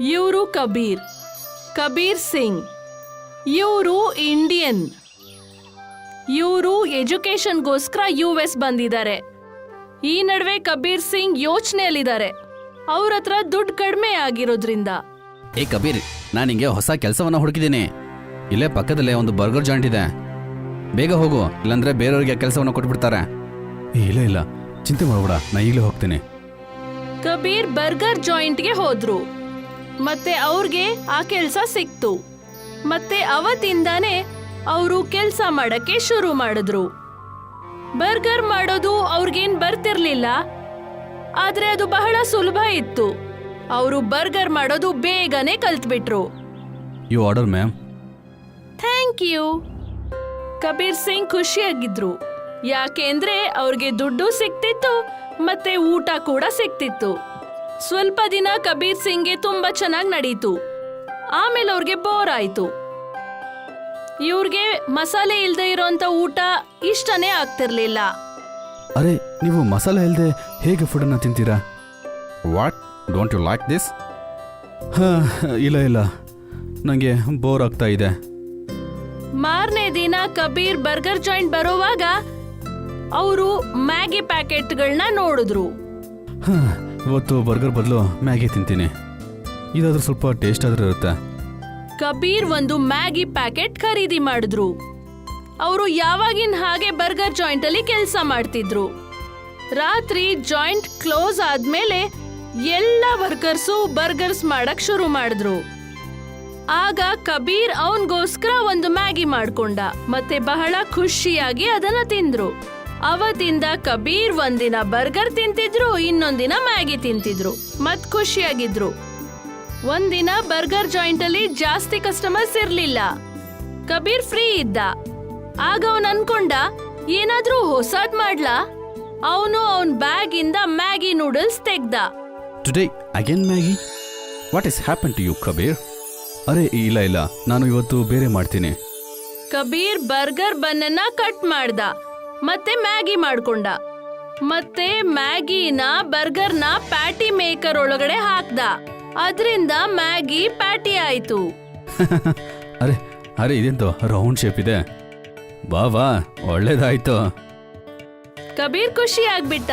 ಇವರು ಕಬೀರ್. ಕಬೀರ್ ಸಿಂಗ್. ಇವರು ಇಂಡಿಯನ್. ಇವರು ಎಜುಕೇಷನ್ಗೋಸ್ಕರ ಯು ಎಸ್ ಬಂದಿದ್ದಾರೆ. ಈ ನಡುವೆ ಕಬೀರ್ ಸಿಂಗ್ ಯೋಚನೆಯಲ್ಲಿದ್ದಾರೆ. ಅವ್ರ ಹತ್ರ ದುಡ್ಡು ಕಡಿಮೆ ಆಗಿರೋದ್ರಿಂದ. ಏ ಕಬೀರ್ ನಾನು ಹಿಂಗೆ ಹೊಸ ಕೆಲಸವನ್ನ ಹುಡುಕಿದ್ದೀನಿ ಇಲ್ಲೇ ಪಕ್ಕದಲ್ಲೇ ಒಂದು ಬರ್ಗರ್ ಜಾಯಿಂಟ್ ಇದೆ. ಬೇಗ ಹೋಗು ಇಲ್ಲಾಂದ್ರೆ ಬೇರೆಯವ್ರಿಗೆ ಕೆಲಸವನ್ನು ಕೊಟ್ಬಿಡ್ತಾರೆ. ಏ, ಇಲ್ಲ ಇಲ್ಲ. ಚಿಂತೆ ಮಾಡಬೇಡ ನಾ ಈಗಲೇ ಹೋಗ್ತೀನಿ. ಕಬೀರ್ ಬರ್ಗರ್ ಜಾಯಿಂಟ್ಗೆ ಹೋದ್ರು. ಮತ್ತೆ ಅವ್ರಿಗೆ ಆ ಕೆಲಸ ಸಿಕ್ತು. ಮತ್ತೆ ಅವತ್ತಿಂದಾನೇ ಅವರು ಕೆಲಸ ಮಾಡಕ್ಕೆ ಶುರು ಮಾಡಿದ್ರು. ಬರ್ಗರ್ ಮಾಡೋದು ಅವ್ರಿಗೇನ್ ಬರ್ತಿರ್ಲಿಲ್ಲ. ಆದ್ರೆ ಅದು ಬಹಳ ಸುಲಭ ಇತ್ತು. ಅವರು ಬರ್ಗರ್ ಮಾಡೋದು ಬೇಗನೆ ಕಲ್ತ್ಬಿಟ್ರು. You order ma'am thank you. Kabir Singh ಖುಷಿಯಾಗಿದ್ರು. ಯಾಕೆಂದ್ರೆ ಅವ್ರಿಗೆ ದುಡ್ಡು ಸಿಕ್ತಿತ್ತು ಮತ್ತೆ ಊಟ ಕೂಡ ಸಿಕ್ತಿತ್ತು. ಸ್ವಲ್ಪ ದಿನ ಕಬೀರ್ ಸಿಂಗ್ಗೆ ತುಂಬಾ ಚೆನ್ನಾಗಿ ನಡೀತು. ಆಮೇಲೆ ಅವ್ರಿಗೆ ಬೋರ್ ಆಯ್ತು. ಇವ್ರಿಗೆ ಮಸಾಲೆ ಇಲ್ಲದೆ ಇರೋಂತ ಊಟ ಇಷ್ಟನೇ ಆಗ್ತಿರ್ಲಿಲ್ಲ. ಅರೆ ನೀವು ಮಸಾಲೆ ಇಲ್ಲದೆ ಹೇಗೆ ಫುಡನ್ನು ತಿಂತೀರಾ? What don't you like this ಹಾಂ ಇಲ್ಲ ಇಲ್ಲ. ನನಗೆ ಬೋರ್ ಆಗ್ತಾ ಇದೆ. ಮಾರನೇ ದಿನ ಕಬೀರ್ ಬರ್ಗರ್ ಜಾಯಿಂಟ್ ಬರೋವಾಗ ಅವರು ಮ್ಯಾಗಿ ಪ್ಯಾಕೆಟ್ಗಳನ್ನ ನೋಡಿದ್ರು. ಹಾಂ ಇವತ್ತು ಬರ್ಗರ್ ಬದಲು ಮ್ಯಾಗಿ ತಿಂತೀನಿ. ಇದಾದ್ರೂ ಸ್ವಲ್ಪ ಟೇಸ್ಟ್ ಆದ್ರೂ ಇರುತ್ತೆ. ಕಬೀರ್ ಒಂದು ಮ್ಯಾಗಿ ಪ್ಯಾಕೆಟ್ ಖರೀದಿ ಮಾಡಿದ್ರು. ಅವರು ಯಾವಾಗಿನ ಹಾಗೆ ಬರ್ಗರ್ ಜಾಯಿಂಟ್ ಅಲ್ಲಿ ಕೆಲಸ ಮಾಡ್ತಿದ್ರು. ರಾತ್ರಿ ಜಾಯಿಂಟ್ ಕ್ಲೋಸ್ ಆದ್ಮೇಲೆ ಎಲ್ಲ ವರ್ಕರ್ಸು ಬರ್ಗರ್ಸ್ ಮಾಡಕ್ ಶುರು ಮಾಡಿದ್ರು. ಆಗ ಕಬೀರ್ ಅವನ್ಗೋಸ್ಕರ ಒಂದು ಮ್ಯಾಗಿ ಮಾಡ್ಕೊಂಡ, ಮತ್ತೆ ಬಹಳ ಖುಷಿಯಾಗಿ ಅದನ್ನ ತಿಂದ್ರು. ಅವತ್ತಿಂದ ಕಬೀರ್ ಒಂದಿನ ಬರ್ಗರ್ ತಿಂತಿದ್ರು ಇನ್ನೊಂದಿನ ಮ್ಯಾಗಿ ತಿಂತಿದ್ರು. ಮತ್ ಖುಷಿಯಾಗಿದ್ರು. ಒಂದಿನ ಬರ್ಗರ್ ಜಾಯಿಂಟ್ ಅಲ್ಲಿ ಜಾಸ್ತಿ ಕಸ್ಟಮರ್ಸ್ ಇರ್ಲಿಲ್ಲ. ಕಬೀರ್ ಫ್ರೀ ಇದ್ದ. ಆಗ ಅವನ್ ಅನ್ಕೊಂಡ ಏನಾದ್ರೂ ಹೊಸದ್ ಮಾಡ್ಲಾ? ಅವನು ಅವನ್ ಬ್ಯಾಗ್ ಇಂದ Maggi noodles ತೆಗ್ದ. Today again Maggi? What is happen to you Kabir? ಅರೆ ಇಲ್ಲ ಇಲ್ಲ ನಾನು ಇವತ್ತು ಬೇರೆ ಮಾಡ್ತೀನಿ. ಕಬೀರ್ ಬರ್ಗರ್ ಬನ್ನನ್ನ ಕಟ್ ಮಾಡ್ದ. ಮತ್ತೆ ಮ್ಯಾಗಿ ಮಾಡ್ಕೊಂಡ. ಮತ್ತೆ ಮ್ಯಾಗಿನ ಬರ್ಗರ್ನ ಪ್ಯಾಟಿ ಮೇಕರ್ ಒಳಗಡೆ ಹಾಕ್ದ. ಅದರಿಂದ ಮ್ಯಾಗಿ ಪ್ಯಾಟಿ ಆಯ್ತು. ಅರೆ ಅರೆ ಇದೆಂತ ರೌಂಡ್ ಶೇಪ್ ಇದೆ. ಬಾ ಬಾ ಒಳ್ಳೇದಾಯ್ತು. ಕಬೀರ್ ಖುಷಿ ಆಗ್ಬಿಟ್ಟ.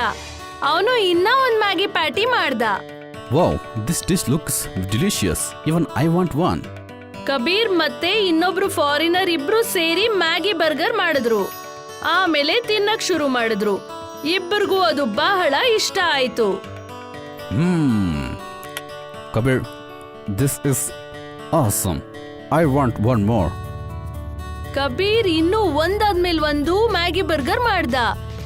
ಅವನು ಇನ್ನ ಒಂದ್ ಮ್ಯಾಗಿ ಪ್ಯಾಟಿ ಮಾಡ್ದ. Wow this dish looks delicious even I want one Kabir ಮತ್ತೆ ಇನ್ನೊಬ್ರು ಫಾರಿನರ್ ಇಬ್ರು ಸೇರಿ ಮ್ಯಾಗಿ ಬರ್ಗರ್ ಮಾಡಿದ್ರು. ಆಮೇಲೆ ತಿನ್ನಕ್ ಶುರು ಮಾಡಿದ್ರು. ಇಬ್ಬರಿಗೂ ಅದು ಬಹಳ ಇಷ್ಟ ಆಯ್ತು. ಹ್ಮ್. Kabir this is awesome I want one more Kabir ಇನ್ನೂ ಒಂದಾದ್ಮೇಲೆ ಒಂದು ಮ್ಯಾಗಿ ಬರ್ಗರ್ ಮಾಡ್ದ.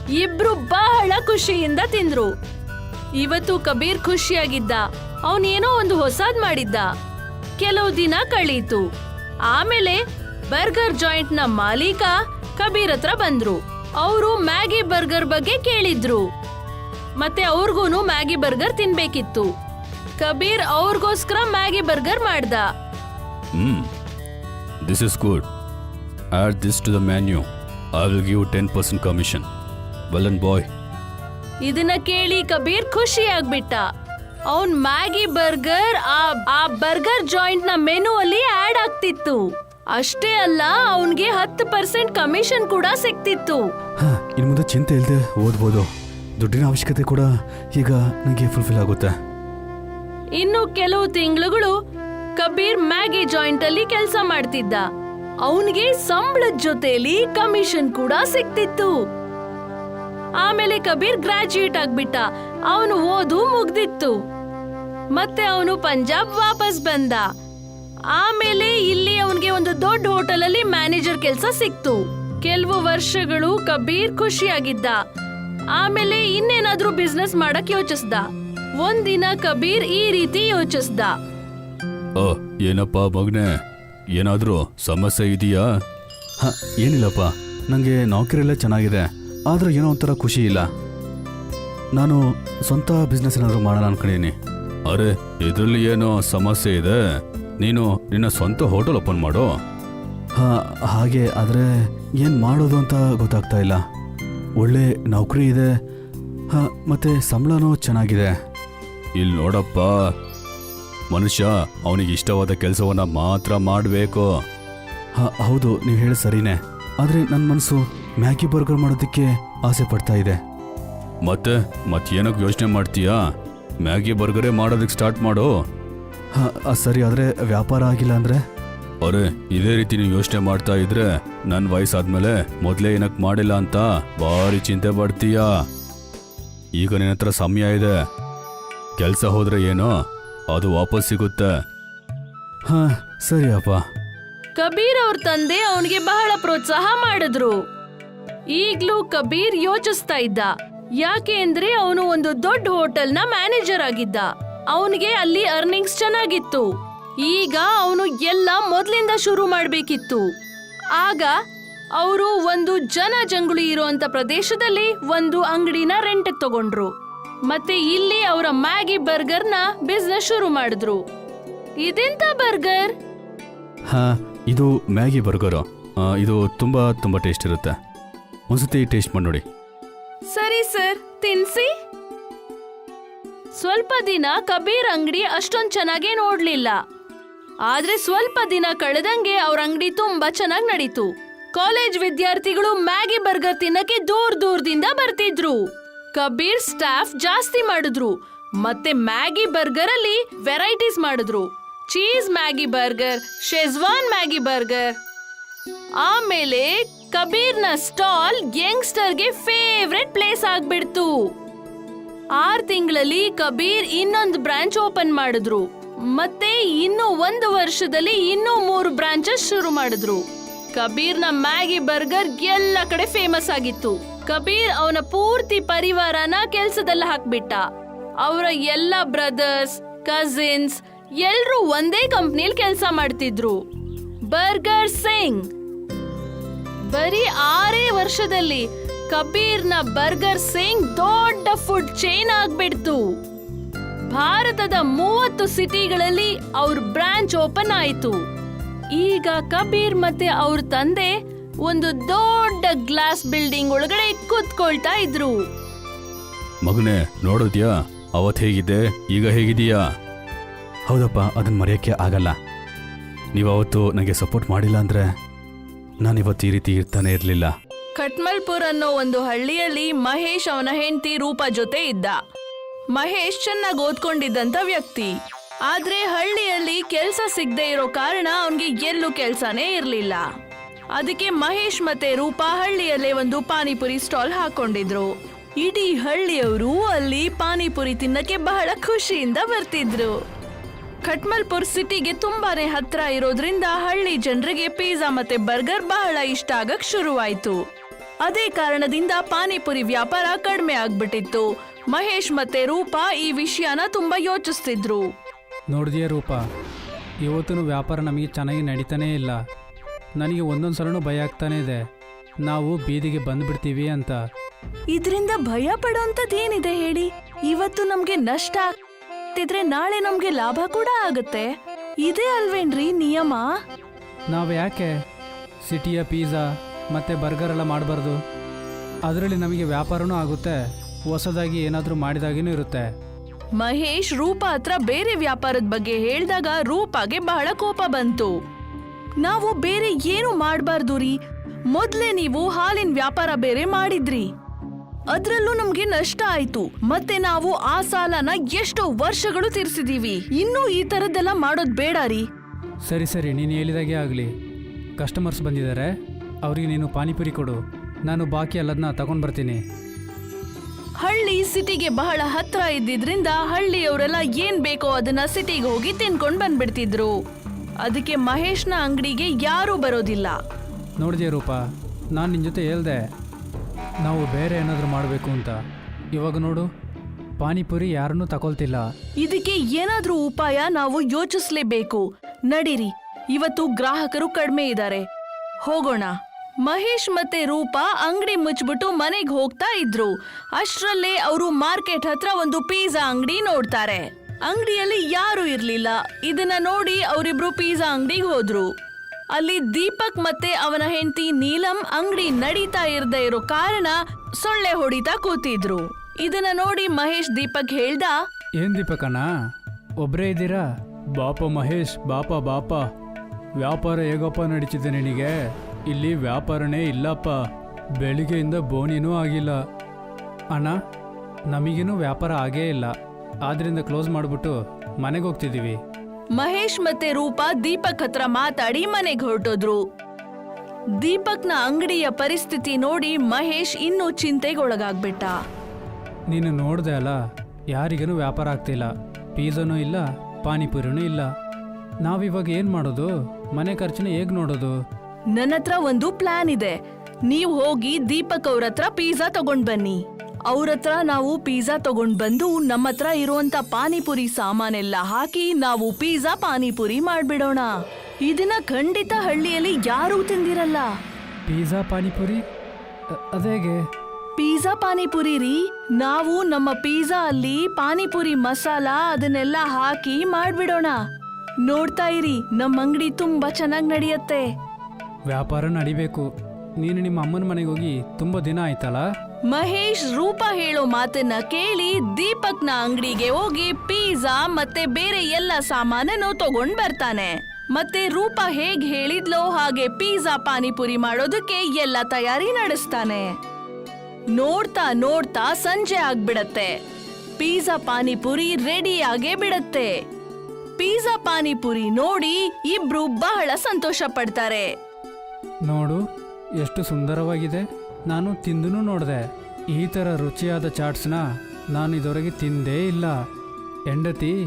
ಇಬ್ರು ಬಹಳ ಖುಷಿಯಿಂದ ತಿಂದ್ರು. ಇವತ್ತು ಕಬೀರ್ ಖುಷಿಯಾಗಿದ್ದ. ಅವನೇನೋ ಏನೋ ಒಂದು ಹೊಸಾದ್ ಮಾಡಿದ್ದ. ಕೆಲವು ದಿನ ಕಳೀತು. ಆಮೇಲೆ ಬರ್ಗರ್ ಜಾಯಿಂಟ್ನ ಮಾಲೀಕ ಕಬೀರ್ ಹತ್ರ ಬಂದ್ರು. ಅವರು ಮ್ಯಾಗಿ ಬರ್ಗರ್ ಬಗ್ಗೆ ಕೇಳಿದ್ರು. ಮತ್ತೆ ಅವ್ರಿಗೂ ಮ್ಯಾಗಿ ಬರ್ಗರ್ ತಿನ್ಬೇಕಿತ್ತು. ಕಬೀರ್ ಅವ್ರಿಗೋಸ್ಕರ ಮ್ಯಾಗಿ ಬರ್ಗರ್ ಮಾಡ್ದ. ಹ್ಮ್ this is good add this to the menu I will give ten percent commission well boy ಇದನ್ನ ಕೇಳಿ ಕಬೀರ್ ಖುಷಿ ಆಗ್ಬಿಟ್ಟ. ಅವನ್ ಮ್ಯಾಗಿ ಬರ್ಗರ್ ಆ ಆ ಬರ್ಗರ್ ಜಾಯಿಂಟ್ನ ಮೆನು ಅಲ್ಲಿ ಆಡ್ ಆಗ್ತಿತ್ತು. ಅಷ್ಟೇ ಅಲ್ಲ ಅವನಿಗೆ ಹತ್ತು ಪರ್ಸೆಂಟ್ ಕಮಿಷನ್ ಕೂಡ ಸಿಕ್ತಿತ್ತು. ಇನ್ನು ಮುಂದೆ ಚಿಂತೆ ಇಲ್ಲದೆ ಓದ್ಬೋದು. ದುಡ್ಡಿನ ಅವಶ್ಯಕತೆ ಕೂಡ ಈಗ ನನಗೆ ಫುಲ್ಫಿಲ್ ಆಗುತ್ತೆ. ಇನ್ನು ಕೆಲವು ತಿಂಗಳುಗಳು ಕಬೀರ್ ಮ್ಯಾಗಿ ಜಾಯಿಂಟ್ ಅಲ್ಲಿ ಕೆಲಸ ಮಾಡ್ತಿದ್ದ. ಅವನಿಗೆ ಸಂಬಳದ ಜೊತೆಯಲ್ಲಿ ಕಮಿಷನ್ ಕೂಡ ಸಿಕ್ತಿತ್ತು. ಆಮೇಲೆ ಕಬೀರ್ ಗ್ರಾಜ್ಯುಯೇಟ್ ಆಗ್ಬಿಟ್ಟ. ಅವನು ಓದು ಮುಗ್ದಿತ್ತು. ಮತ್ತೆ ಅವನು ಪಂಜಾಬ್ ವಾಪಸ್ ಬಂದ. ಆಮೇಲೆ ಇಲ್ಲಿ ಅವನಿಗೆ ಒಂದು ದೊಡ್ಡ ಹೋಟೆಲ್ ಅಲ್ಲಿ ಮ್ಯಾನೇಜರ್ ಕೆಲಸ ಸಿಕ್ತು. ಕೆಲವು ವರ್ಷಗಳು ಕಬೀರ್ ಖುಷಿಯಾಗಿದ್ದ. ಆಮೇಲೆ ಇನ್ನೇನಾದ್ರೂ ಬಿಸ್ನೆಸ್ ಮಾಡಕ್ ಯೋಚಿಸ್ದ. ಒಂದಿನ ಕಬೀರ್ ಈ ರೀತಿ ಯೋಚಿಸ್ದ. ಓ ಏನಪ್ಪ ಮಗನೆ? ಏನಾದರೂ ಸಮಸ್ಯೆ ಇದೆಯಾ? ಹ ಏನಿಲ್ಲಪ್ಪ. ನನಗೆ ನೌಕರಿಯೆಲ್ಲ ಚೆನ್ನಾಗಿದೆ. ಆದರೂ ಏನೋ ಒಂಥರ ಖುಷಿ ಇಲ್ಲ. ನಾನು ಸ್ವಂತ ಬಿಸ್ನೆಸ್ ಏನಾದರೂ ಮಾಡೋಣ ಅನ್ಕೊಂಡಿದ್ದೀನಿ. ಅರೆ ಇದರಲ್ಲಿ ಏನೋ ಸಮಸ್ಯೆ ಇದೆ? ನೀನು ನಿನ್ನ ಸ್ವಂತ ಹೋಟೆಲ್ ಓಪನ್ ಮಾಡು. ಹಾ ಹಾಗೆ ಆದರೆ ಏನು ಮಾಡೋದು ಅಂತ ಗೊತ್ತಾಗ್ತಾ ಇಲ್ಲ. ಒಳ್ಳೆ ನೌಕರಿ ಇದೆ. ಹಾ ಮತ್ತೆ ಸಂಬಳನೂ ಚೆನ್ನಾಗಿದೆ. ಇಲ್ಲಿ ನೋಡಪ್ಪ ಮನುಷ್ಯ ಅವನಿಗೆ ಇಷ್ಟವಾದ ಕೆಲಸವನ್ನು ಮಾತ್ರ ಮಾಡಬೇಕು. ಹೌದು ನೀವು ಹೇಳಿ ಸರಿನೇ. ಆದರೆ ನನ್ನ ಮನಸ್ಸು ಮ್ಯಾಗಿ ಬರ್ಗರ್ ಮಾಡೋದಕ್ಕೆ ಆಸೆ ಪಡ್ತಾ ಇದೆ. ಮತ್ತೆ ಮತ್ತೇನಕ್ಕೆ ಯೋಚನೆ ಮಾಡ್ತೀಯಾ? ಮ್ಯಾಗಿ ಬರ್ಗರೇ ಮಾಡೋದಕ್ಕೆ ಸ್ಟಾರ್ಟ್ ಮಾಡು. ಸರಿ ಆದ್ರೆ ವ್ಯಾಪಾರ ಆಗಿಲ್ಲ ಅಂದ್ರೆ? ಅರೆ ಇದೇ ರೀತಿ ನೀವು ಯೋಚನೆ ಮಾಡ್ತಾ ಇದ್ರೆ ನನ್ನ ವಯಸ್ಸಾದ್ಮೇಲೆ ಮೊದಲೇ ಏನಕ್ಕೆ ಮಾಡಿಲ್ಲ ಅಂತ ಭಾರಿ ಚಿಂತೆ ಪಡ್ತೀಯಾ? ಈಗ ನಿನ್ನ ಹತ್ರ ಸಮಯ ಇದೆ. ಕೆಲಸ ಹೋದ್ರೆ ಏನೋ? ಅದು ವಾಪಸ್ ಸಿಗುತ್ತೆ. ಹಾ ಸರಿ ಅಪ್ಪ. ಕಬೀರ್ ಅವ್ರ ತಂದೆ ಅವನಿಗೆ ಬಹಳ ಪ್ರೋತ್ಸಾಹ ಮಾಡಿದ್ರು. ಈಗ್ಲೂ ಕಬೀರ್ ಯೋಚಿಸ್ತಾ ಇದ್ದ. ಯಾಕೆ ಅಂದ್ರೆ ಅವನು ಒಂದು ದೊಡ್ಡ ಹೋಟೆಲ್ನ ಮ್ಯಾನೇಜರ್ ಆಗಿದ್ದ. ಅವನಿಗೆ ಅಲ್ಲಿ ಅರ್ನಿಂಗ್ಸ್ ಚೆನ್ನಾಗಿತ್ತು. ಈಗ ಅವನು ಎಲ್ಲ ಮೊದಲಿಂದ ಶುರು ಮಾಡಬೇಕಿತ್ತು. ಆಗ ಅವರು ಒಂದು ಜನ ಜಂಗುಳಿ ಇರುವಂತ ಪ್ರದೇಶದಲ್ಲಿ ಒಂದು ಅಂಗಡಿನ ರೆಂಟ್ ತಗೊಂಡ್ರು. ಮತ್ತೆ ಇಲ್ಲಿ ಅವರ ಮ್ಯಾಗಿ ಬರ್ಗರ್ನ ಬಿಸ್ನೆಸ್ ಶುರು ಮಾಡಿದ್ರು. ಇದೆಂತ ಬರ್ಗರ್? ಹಾ ಇದು ಮ್ಯಾಗಿ ಬರ್ಗರು. ಆ, ಇದು ತುಂಬಾ ತುಂಬಾ ಟೇಸ್ಟ್ ಇರುತ್ತೆ. ಒಂದ್ಸತಿ ಟೇಸ್ಟ್ ಮಾಡಿ ನೋಡಿ. ಸರಿ ಸರ್ ತಿನ್ಸಿ. ಸ್ವಲ್ಪ ದಿನ ಕಬೀರ್ ಅಂಗಡಿ ಅಷ್ಟೊಂದ್ ಚೆನ್ನಾಗೇ ನೋಡ್ಲಿಲ್ಲ. ಆದ್ರೆ ಸ್ವಲ್ಪ ದಿನ ಕಳೆದಂಗೆ ಅವ್ರ ಅಂಗಡಿ ತುಂಬಾ ಚೆನ್ನಾಗಿ ನಡೀತು. ಕಾಲೇಜ್ ವಿದ್ಯಾರ್ಥಿಗಳು ಮ್ಯಾಗಿ ಬರ್ಗರ್ ತಿನ್ನಕ್ಕೆ ದೂರ ದೂರದಿಂದ ಬರ್ತಿದ್ರು. ಕಬೀರ್ ಸ್ಟಾಫ್ ಜಾಸ್ತಿ ಮಾಡಿದ್ರು. ಮತ್ತೆ ಮ್ಯಾಗಿ ಬರ್ಗರ್ ಅಲ್ಲಿ ವೆರೈಟೀಸ್ ಮಾಡಿದ್ರು. Cheese Maggi burger Schezwan Maggi burger. ಆಮೇಲೆ ಕಬೀರ್ನ ಸ್ಟಾಲ್ ಯಂಗ್ಸ್ಟರ್ಗೆ ಫೇವ್ರೆಟ್ ಪ್ಲೇಸ್ ಆಗ್ಬಿಡ್ತು. ಆರ್ ತಿಂಗಳಲ್ಲಿ ಕಬೀರ್ ಇನ್ನೊಂದು ಬ್ರಾಂಚ್ ಓಪನ್ ಮಾಡಿದ್ರು. ಮತ್ತೆ ಇನ್ನು ಒಂದು ವರ್ಷದಲ್ಲಿ ಇನ್ನೂ ಮೂರು ಬ್ರಾಂಚಸ್ ಶುರು ಮಾಡಿದ್ರು. ಕಬೀರ್ನ ಮ್ಯಾಗಿ ಬರ್ಗರ್ ಎಲ್ಲ ಕಡೆ ಫೇಮಸ್ ಆಗಿತ್ತು. ಕಬೀರ್ ಅವನ ಪೂರ್ತಿ ಪರಿವಾರನ ಕೆಲ್ಸದಲ್ಲಿ ಹಾಕ್ಬಿಟ್ಟ. ಅವರ ಎಲ್ಲ ಬ್ರದರ್ಸ್, ಕಸಿನ್ಸ್ ಎಲ್ಲರೂ ಒಂದೇ ಕಂಪ್ನಿಲ್ ಕೆಲಸ ಮಾಡ್ತಿದ್ರು. ಬರ್ಗರ್ ಸಿಂಗ್. ಬರೀ ಆರೇ ವರ್ಷದಲ್ಲಿ ಕಬೀರ್ನ ಬರ್ಗರ್ ಸಿಂಗ್ ದೊಡ್ಡ ಫುಡ್ ಚೈನ್ ಆಗ್ಬಿಡ್ತು. ಭಾರತದ ಮೂವತ್ತು ಸಿಟಿಗಳಲ್ಲಿ ಅವ್ರ ಬ್ರಾಂಚ್ ಓಪನ್ ಆಯಿತು. ಈಗ ಕಬೀರ್ ಮತ್ತೆ ಅವ್ರ ತಂದೆ ಒಂದು ದೊಡ್ಡ ಗ್ಲಾಸ್ ಬಿಲ್ಡಿಂಗ್ ಒಳಗಡೆ ಕೂತ್ಕೊಳ್ತಾ ಇದ್ರು. ಮಗನೇ ನೋಡಿದ್ಯಾ? ಅವತ್ ಹೇಗಿದ್ದೆ ಈಗ ಹೇಗಿದೀಯಾ ಹೌದಪ್ಪ ಅದನ್ನ ಮರೆಯೋಕ್ಕೆ ಆಗಲ್ಲ. ನೀವು ಅವತ್ತು ನನಗೆ ಸಪೋರ್ಟ್ ಮಾಡಿಲ್ಲ ಅಂದ್ರೆ ನಾನು ಇವತ್ತು ಈ ರೀತಿ ಇರ್ತಾನೆ ಇರಲಿಲ್ಲ. ಖಟ್ಮಲ್ಪುರ್ ಅನ್ನೋ ಒಂದು ಹಳ್ಳಿಯಲ್ಲಿ ಮಹೇಶ್ ಅವನ ಹೆಂಡತಿ ರೂಪ ಜೊತೆ ಇದ್ದ. ಮಹೇಶ್ ಚೆನ್ನಾಗಿ ಓದ್ಕೊಂಡಿದ್ದಂತ ವ್ಯಕ್ತಿ. ಆದ್ರೆ ಹಳ್ಳಿಯಲ್ಲಿ ಕೆಲಸ ಸಿಗದೆ ಇರೋ ಕಾರಣ ಅವನಿಗೆ ಎಲ್ಲೂ ಕೆಲಸನೇ ಇರಲಿಲ್ಲ. ಅದಕ್ಕೆ ಮಹೇಶ್ ಮತ್ತೆ ರೂಪಾ ಹಳ್ಳಿಯಲ್ಲೇ ಒಂದು ಪಾನಿಪುರಿ ಸ್ಟಾಲ್ ಹಾಕೊಂಡಿದ್ರು. ಇಡೀ ಹಳ್ಳಿಯವರು ಅಲ್ಲಿ ಪಾನಿಪುರಿ ತಿನ್ನಕ್ಕೆ ಬಹಳ ಖುಷಿಯಿಂದ ಬರ್ತಿದ್ರು. ಖಟ್ಮಲ್ಪುರ್ ಸಿಟಿಗೆ ತುಂಬಾನೇ ಹತ್ರ ಇರೋದ್ರಿಂದ ಹಳ್ಳಿ ಜನರಿಗೆ ಪಿಜ್ಜಾ ಮತ್ತೆ ಬರ್ಗರ್ ಬಹಳ ಇಷ್ಟ ಆಗಕ್ ಶುರುವಾಯ್ತು. ಅದೇ ಕಾರಣದಿಂದ ಪಾನಿಪುರಿ ವ್ಯಾಪಾರ ಕಡಿಮೆ ಆಗ್ಬಿಟ್ಟಿತ್ತು. ಮಹೇಶ್ ಮತ್ತೆ ರೂಪಾ ಈ ವಿಷಯನ ತುಂಬಾ ಯೋಚಿಸ್ತಿದ್ರು. ನೋಡಿದೆಯಾ ರೂಪ ಇವತ್ತು ವ್ಯಾಪಾರ ನಮಗೆ ಚೆನ್ನಾಗಿ ನಡೀತಾನೇ ಇಲ್ಲ. ನನಗೆ ಒಂದೊಂದು ಸಲನೂ ಭಯ ಆಗ್ತಾನೇ ಇದೆ. ನಾವು ಬೀದಿಗೆ ಬಂದ್ಬಿಡ್ತೀವಿ ಅಂತ. ಇದರಿಂದ ಭಯ ಏನಿದೆ ಹೇಳಿ? ಇವತ್ತು ನಮ್ಗೆ ನಷ್ಟ ಆಗ್ತಿದ್ರೆ ನಾಳೆ ನಮ್ಗೆ ಲಾಭ ಕೂಡ ಆಗುತ್ತೆ. ಇದೇ ಅಲ್ವೇನ್ರಿ ನಿಯಮ? ನಾವು ಯಾಕೆ ಸಿಟಿಯ ಪಿಜ್ಜಾ ಮತ್ತು ಬರ್ಗರ್ ಎಲ್ಲ ಮಾಡಬಾರ್ದು. ಅದರಲ್ಲಿ ನಮಗೆ ವ್ಯಾಪಾರನೂ ಆಗುತ್ತೆ ಹೊಸದಾಗಿ ಏನಾದರೂ ಮಾಡಿದಾಗೇನೂ ಇರುತ್ತೆ. ಮಹೇಶ್ ರೂಪಾ ಹತ್ರ ಬೇರೆ ವ್ಯಾಪಾರದ ಬಗ್ಗೆ ಹೇಳಿದಾಗ ರೂಪಾಗೆ ಬಹಳ ಕೋಪ ಬಂತು. ನಾವು ಬೇರೆ ಏನು ಮಾಡಬಾರ್ದು ರೀ. ಮೊದ್ಲೇ ನೀವು ಹಾಲಿನ ವ್ಯಾಪಾರ ಬೇರೆ ಮಾಡಿದ್ರಿ. ಅದ್ರಲ್ಲೂ ನಮ್ಗೆ ನಷ್ಟ ಆಯ್ತು. ಮತ್ತೆ ನಾವು ಆ ಸಾಲನ ಎಷ್ಟೋ ವರ್ಷಗಳು ತೀರಿಸಿದೀವಿ. ಇನ್ನೂ ಈ ತರದ್ದೆಲ್ಲ ಮಾಡೋದ್ ಬೇಡ ರೀ. ಸರಿ ಸರಿ ನೀನು ಹೇಳಿದಾಗೆ ಆಗಲಿ. ಕಸ್ಟಮರ್ಸ್ ಬಂದಿದ್ದಾರೆ ಅವರಿಗೆ ನೀನು ಪಾನಿಪುರಿ ಕೊಡು. ನಾನು ಬಾಕಿ ಅಲ್ಲದನ್ನ ತಗೊಂಡು ಬರ್ತೀನಿ. ಹಳ್ಳಿ ಸಿಟಿಗೆ ಬಹಳ ಹತ್ರ ಇದ್ದಿದ್ರಿಂದ ಹಳ್ಳಿಯವರೆಲ್ಲ ಏನ್ ಬೇಕೋ ಅದನ್ನ ಸಿಟಿಗೆ ಹೋಗಿ ತಿನ್ಕೊಂಡ್ ಬಂದ್ಬಿಡ್ತಿದ್ರು. ಅದಕ್ಕೆ ಮಹೇಶ್ನ ಅಂಗಡಿಗೆ ಯಾರೂ ಬರೋದಿಲ್ಲ. ನೋಡಿದೆ ರೂಪ ನಾನು ನಿನ್ನ ಜೊತೆ ಹೇಳ್ದೆ. ನಾವು ಬೇರೆ ಏನಾದರೂ ಮಾಡಬೇಕು ಅಂತ. ಇವಾಗ ನೋಡು ಪಾನಿಪುರಿ ಯಾರನ್ನೂ ತಗೊಳ್ತಿಲ್ಲ. ಇದಕ್ಕೆ ಏನಾದರೂ ಉಪಾಯ ನಾವು ಯೋಚಿಸ್ಲೇಬೇಕು. ನಡೀರಿ ಇವತ್ತು ಗ್ರಾಹಕರು ಕಡಿಮೆ ಇದ್ದಾರೆ ಹೋಗೋಣ. ಮಹೇಶ್ ಮತ್ತೆ ರೂಪಾ ಅಂಗಡಿ ಮುಚ್ಚಿಬಿಟ್ಟು ಮನೆಗೆ ಹೋಗ್ತಾ ಇದ್ರು. ಅಷ್ಟರಲ್ಲೇ ಅವರು ಮಾರ್ಕೆಟ್ ಹತ್ರ ಒಂದು ಪಿಜ್ಜಾ ಅಂಗಡಿ ನೋಡ್ತಾರೆ. ಅಂಗಡಿಯಲ್ಲಿ ಯಾರು ಇರ್ಲಿಲ್ಲ. ಇದನ್ನ ನೋಡಿ ಅವರಿಬ್ರು ಪಿಜ್ಜಾ ಅಂಗಡಿಗೆ ಹೋದ್ರು. ಅಲ್ಲಿ ದೀಪಕ್ ಮತ್ತೆ ಅವನ ಹೆಂಡತಿ ನೀಲಂ ಅಂಗಡಿ ನಡೀತಾ ಇರದೇ ಇರೋ ಕಾರಣ ಸೊಳ್ಳೆ ಹೊಡಿತಾ ಕೂತಿದ್ರು. ಇದನ್ನ ನೋಡಿ ಮಹೇಶ್ ದೀಪಕ್ ಹೇಳ್ದ, ಏನ್ ದೀಪಕಣ್ಣ? ಒಬ್ರೇ ಇದ್ದೀರಾ? ಬಾಪ ಮಹೇಶ್, ಬಾಪ ಬಾಪ. ವ್ಯಾಪಾರ ಹೇಗಪ್ಪ ನಡೀತಿದೆ ನಿನಗೆ? ಇಲ್ಲಿ ವ್ಯಾಪಾರನೇ ಇಲ್ಲಪ್ಪ. ಬೆಳಿಗ್ಗೆಯಿಂದ ಬೋನಿನೂ ಆಗಿಲ್ಲ. ಅಣ್ಣ ನಮಗೇನು ವ್ಯಾಪಾರ ಆಗೇ ಇಲ್ಲ. ಆದ್ರಿಂದ ಕ್ಲೋಸ್ ಮಾಡಿಬಿಟ್ಟು ಮನೆಗೆ ಹೋಗ್ತಿದ್ದೀವಿ ಮಹೇಶ್ ಮತ್ತೆ ರೂಪಾ ದೀಪಕ್ ಹತ್ರ ಮಾತಾಡಿ ಮನೆಗೆ ಹೊರಟೋದ್ರು. ದೀಪಕ್ನ ಅಂಗಡಿಯ ಪರಿಸ್ಥಿತಿ ನೋಡಿ ಮಹೇಶ್ ಇನ್ನೂ ಚಿಂತೆಗೊಳಗಾಗ್ಬಿಟ್ಟ. ನೀನು ನೋಡ್ದೆ ಅಲ್ಲ ಯಾರಿಗೇನು ವ್ಯಾಪಾರ ಆಗ್ತಿಲ್ಲ. ಪಿಜ್ಜಾನೂ ಇಲ್ಲ ಪಾನಿಪುರಿನೂ ಇಲ್ಲ. ನಾವಿವಾಗ ಏನು ಮಾಡೋದು? ಮನೆ ಖರ್ಚನ್ನ ಹೇಗೆ ನೋಡೋದು? ನನ್ನ ಹತ್ರ ಒಂದು ಪ್ಲಾನ್ ಇದೆ. ನೀವು ಹೋಗಿ ದೀಪಕ್ ಅವ್ರ ಹತ್ರ ಪಿಜ್ಜಾ ತಗೊಂಡ್ ಬನ್ನಿ. ಅವ್ರ ಹತ್ರ ನಾವು ಪಿಜ್ಜಾ ತಗೊಂಡ್ ಬಂದು ನಮ್ಮ ಹತ್ರ ಇರುವಂತ ಪಾನಿಪುರಿ ಸಾಮಾನೆಲ್ಲ ಹಾಕಿ ನಾವು ಪಿಜ್ಜಾ ಪಾನಿಪುರಿ ಮಾಡ್ಬಿಡೋಣ. ಇದನ್ನ ಖಂಡಿತ ಹಳ್ಳಿಯಲ್ಲಿ ಯಾರೂ ತಿಂದಿರಲ್ಲ. ಪಿಜ್ಜಾ ಪಾನಿಪುರಿ? ಅ- ಅದೇಗೆ ಪಿಜ್ಜಾ ಪಾನಿಪುರಿ ರೀ ನಾವು ನಮ್ಮ ಪಿಜ್ಜಾ ಅಲ್ಲಿ ಪಾನಿಪುರಿ ಮಸಾಲ ಅದನ್ನೆಲ್ಲ ಹಾಕಿ ಮಾಡ್ಬಿಡೋಣ. ನೋಡ್ತಾ ಇರಿ ನಮ್ಮ ಅಂಗಡಿ ತುಂಬಾ ಚೆನ್ನಾಗಿ ನಡೆಯುತ್ತೆ. ವ್ಯಾಪಾರ ನಡಿಬೇಕು. ನೀನು ನಿಮ್ಮ ಅಮ್ಮನ ಮನೆಗೆ ಹೋಗಿ ತುಂಬ ದಿನ ಆಯ್ತಲ್ಲ? ಮಹೇಶ್ ರೂಪ ಹೇಳೋ ಮಾತನ್ನ ಕೇಳಿ ದೀಪಕ್ನ ಅಂಗಡಿಗೆ ಹೋಗಿ ಪಿಜ್ಜಾ ಮತ್ತೆ ಬೇರೆ ಎಲ್ಲ ಸಾಮಾನನ್ನು ತಗೊಂಡ್ ಬರ್ತಾನೆ. ಮತ್ತೆ ರೂಪ ಹೇಗ್ ಹೇಳಿದ್ಲೋ ಹಾಗೆ ಪಿಜ್ಜಾ ಪಾನಿಪುರಿ ಮಾಡೋದಕ್ಕೆ ಎಲ್ಲ ತಯಾರಿ ನಡೆಸ್ತಾನೆ. ನೋಡ್ತಾ ನೋಡ್ತಾ ಸಂಜೆ ಆಗ್ಬಿಡತ್ತೆ. ಪಿಜ್ಜಾ ಪಾನಿಪುರಿ ರೆಡಿ ಆಗೇ ಬಿಡತ್ತೆ. ಪಿಜ್ಜಾ ಪಾನಿಪುರಿ ನೋಡಿ ಇಬ್ರು ಬಹಳ ಸಂತೋಷ ಪಡ್ತಾರೆ. ನೋಡು ಎಷ್ಟು ಸುಂದರವಾಗಿದೆ. ನಾನು ತಿಂದೂ ನೋಡಿದೆ. ಈ ಥರ ರುಚಿಯಾದ ಚಾಟ್ಸ್ನ ನಾನು ಇದುವರೆಗೆ ತಿಂದೇ ಇಲ್ಲ. ಹೆಂಡತಿ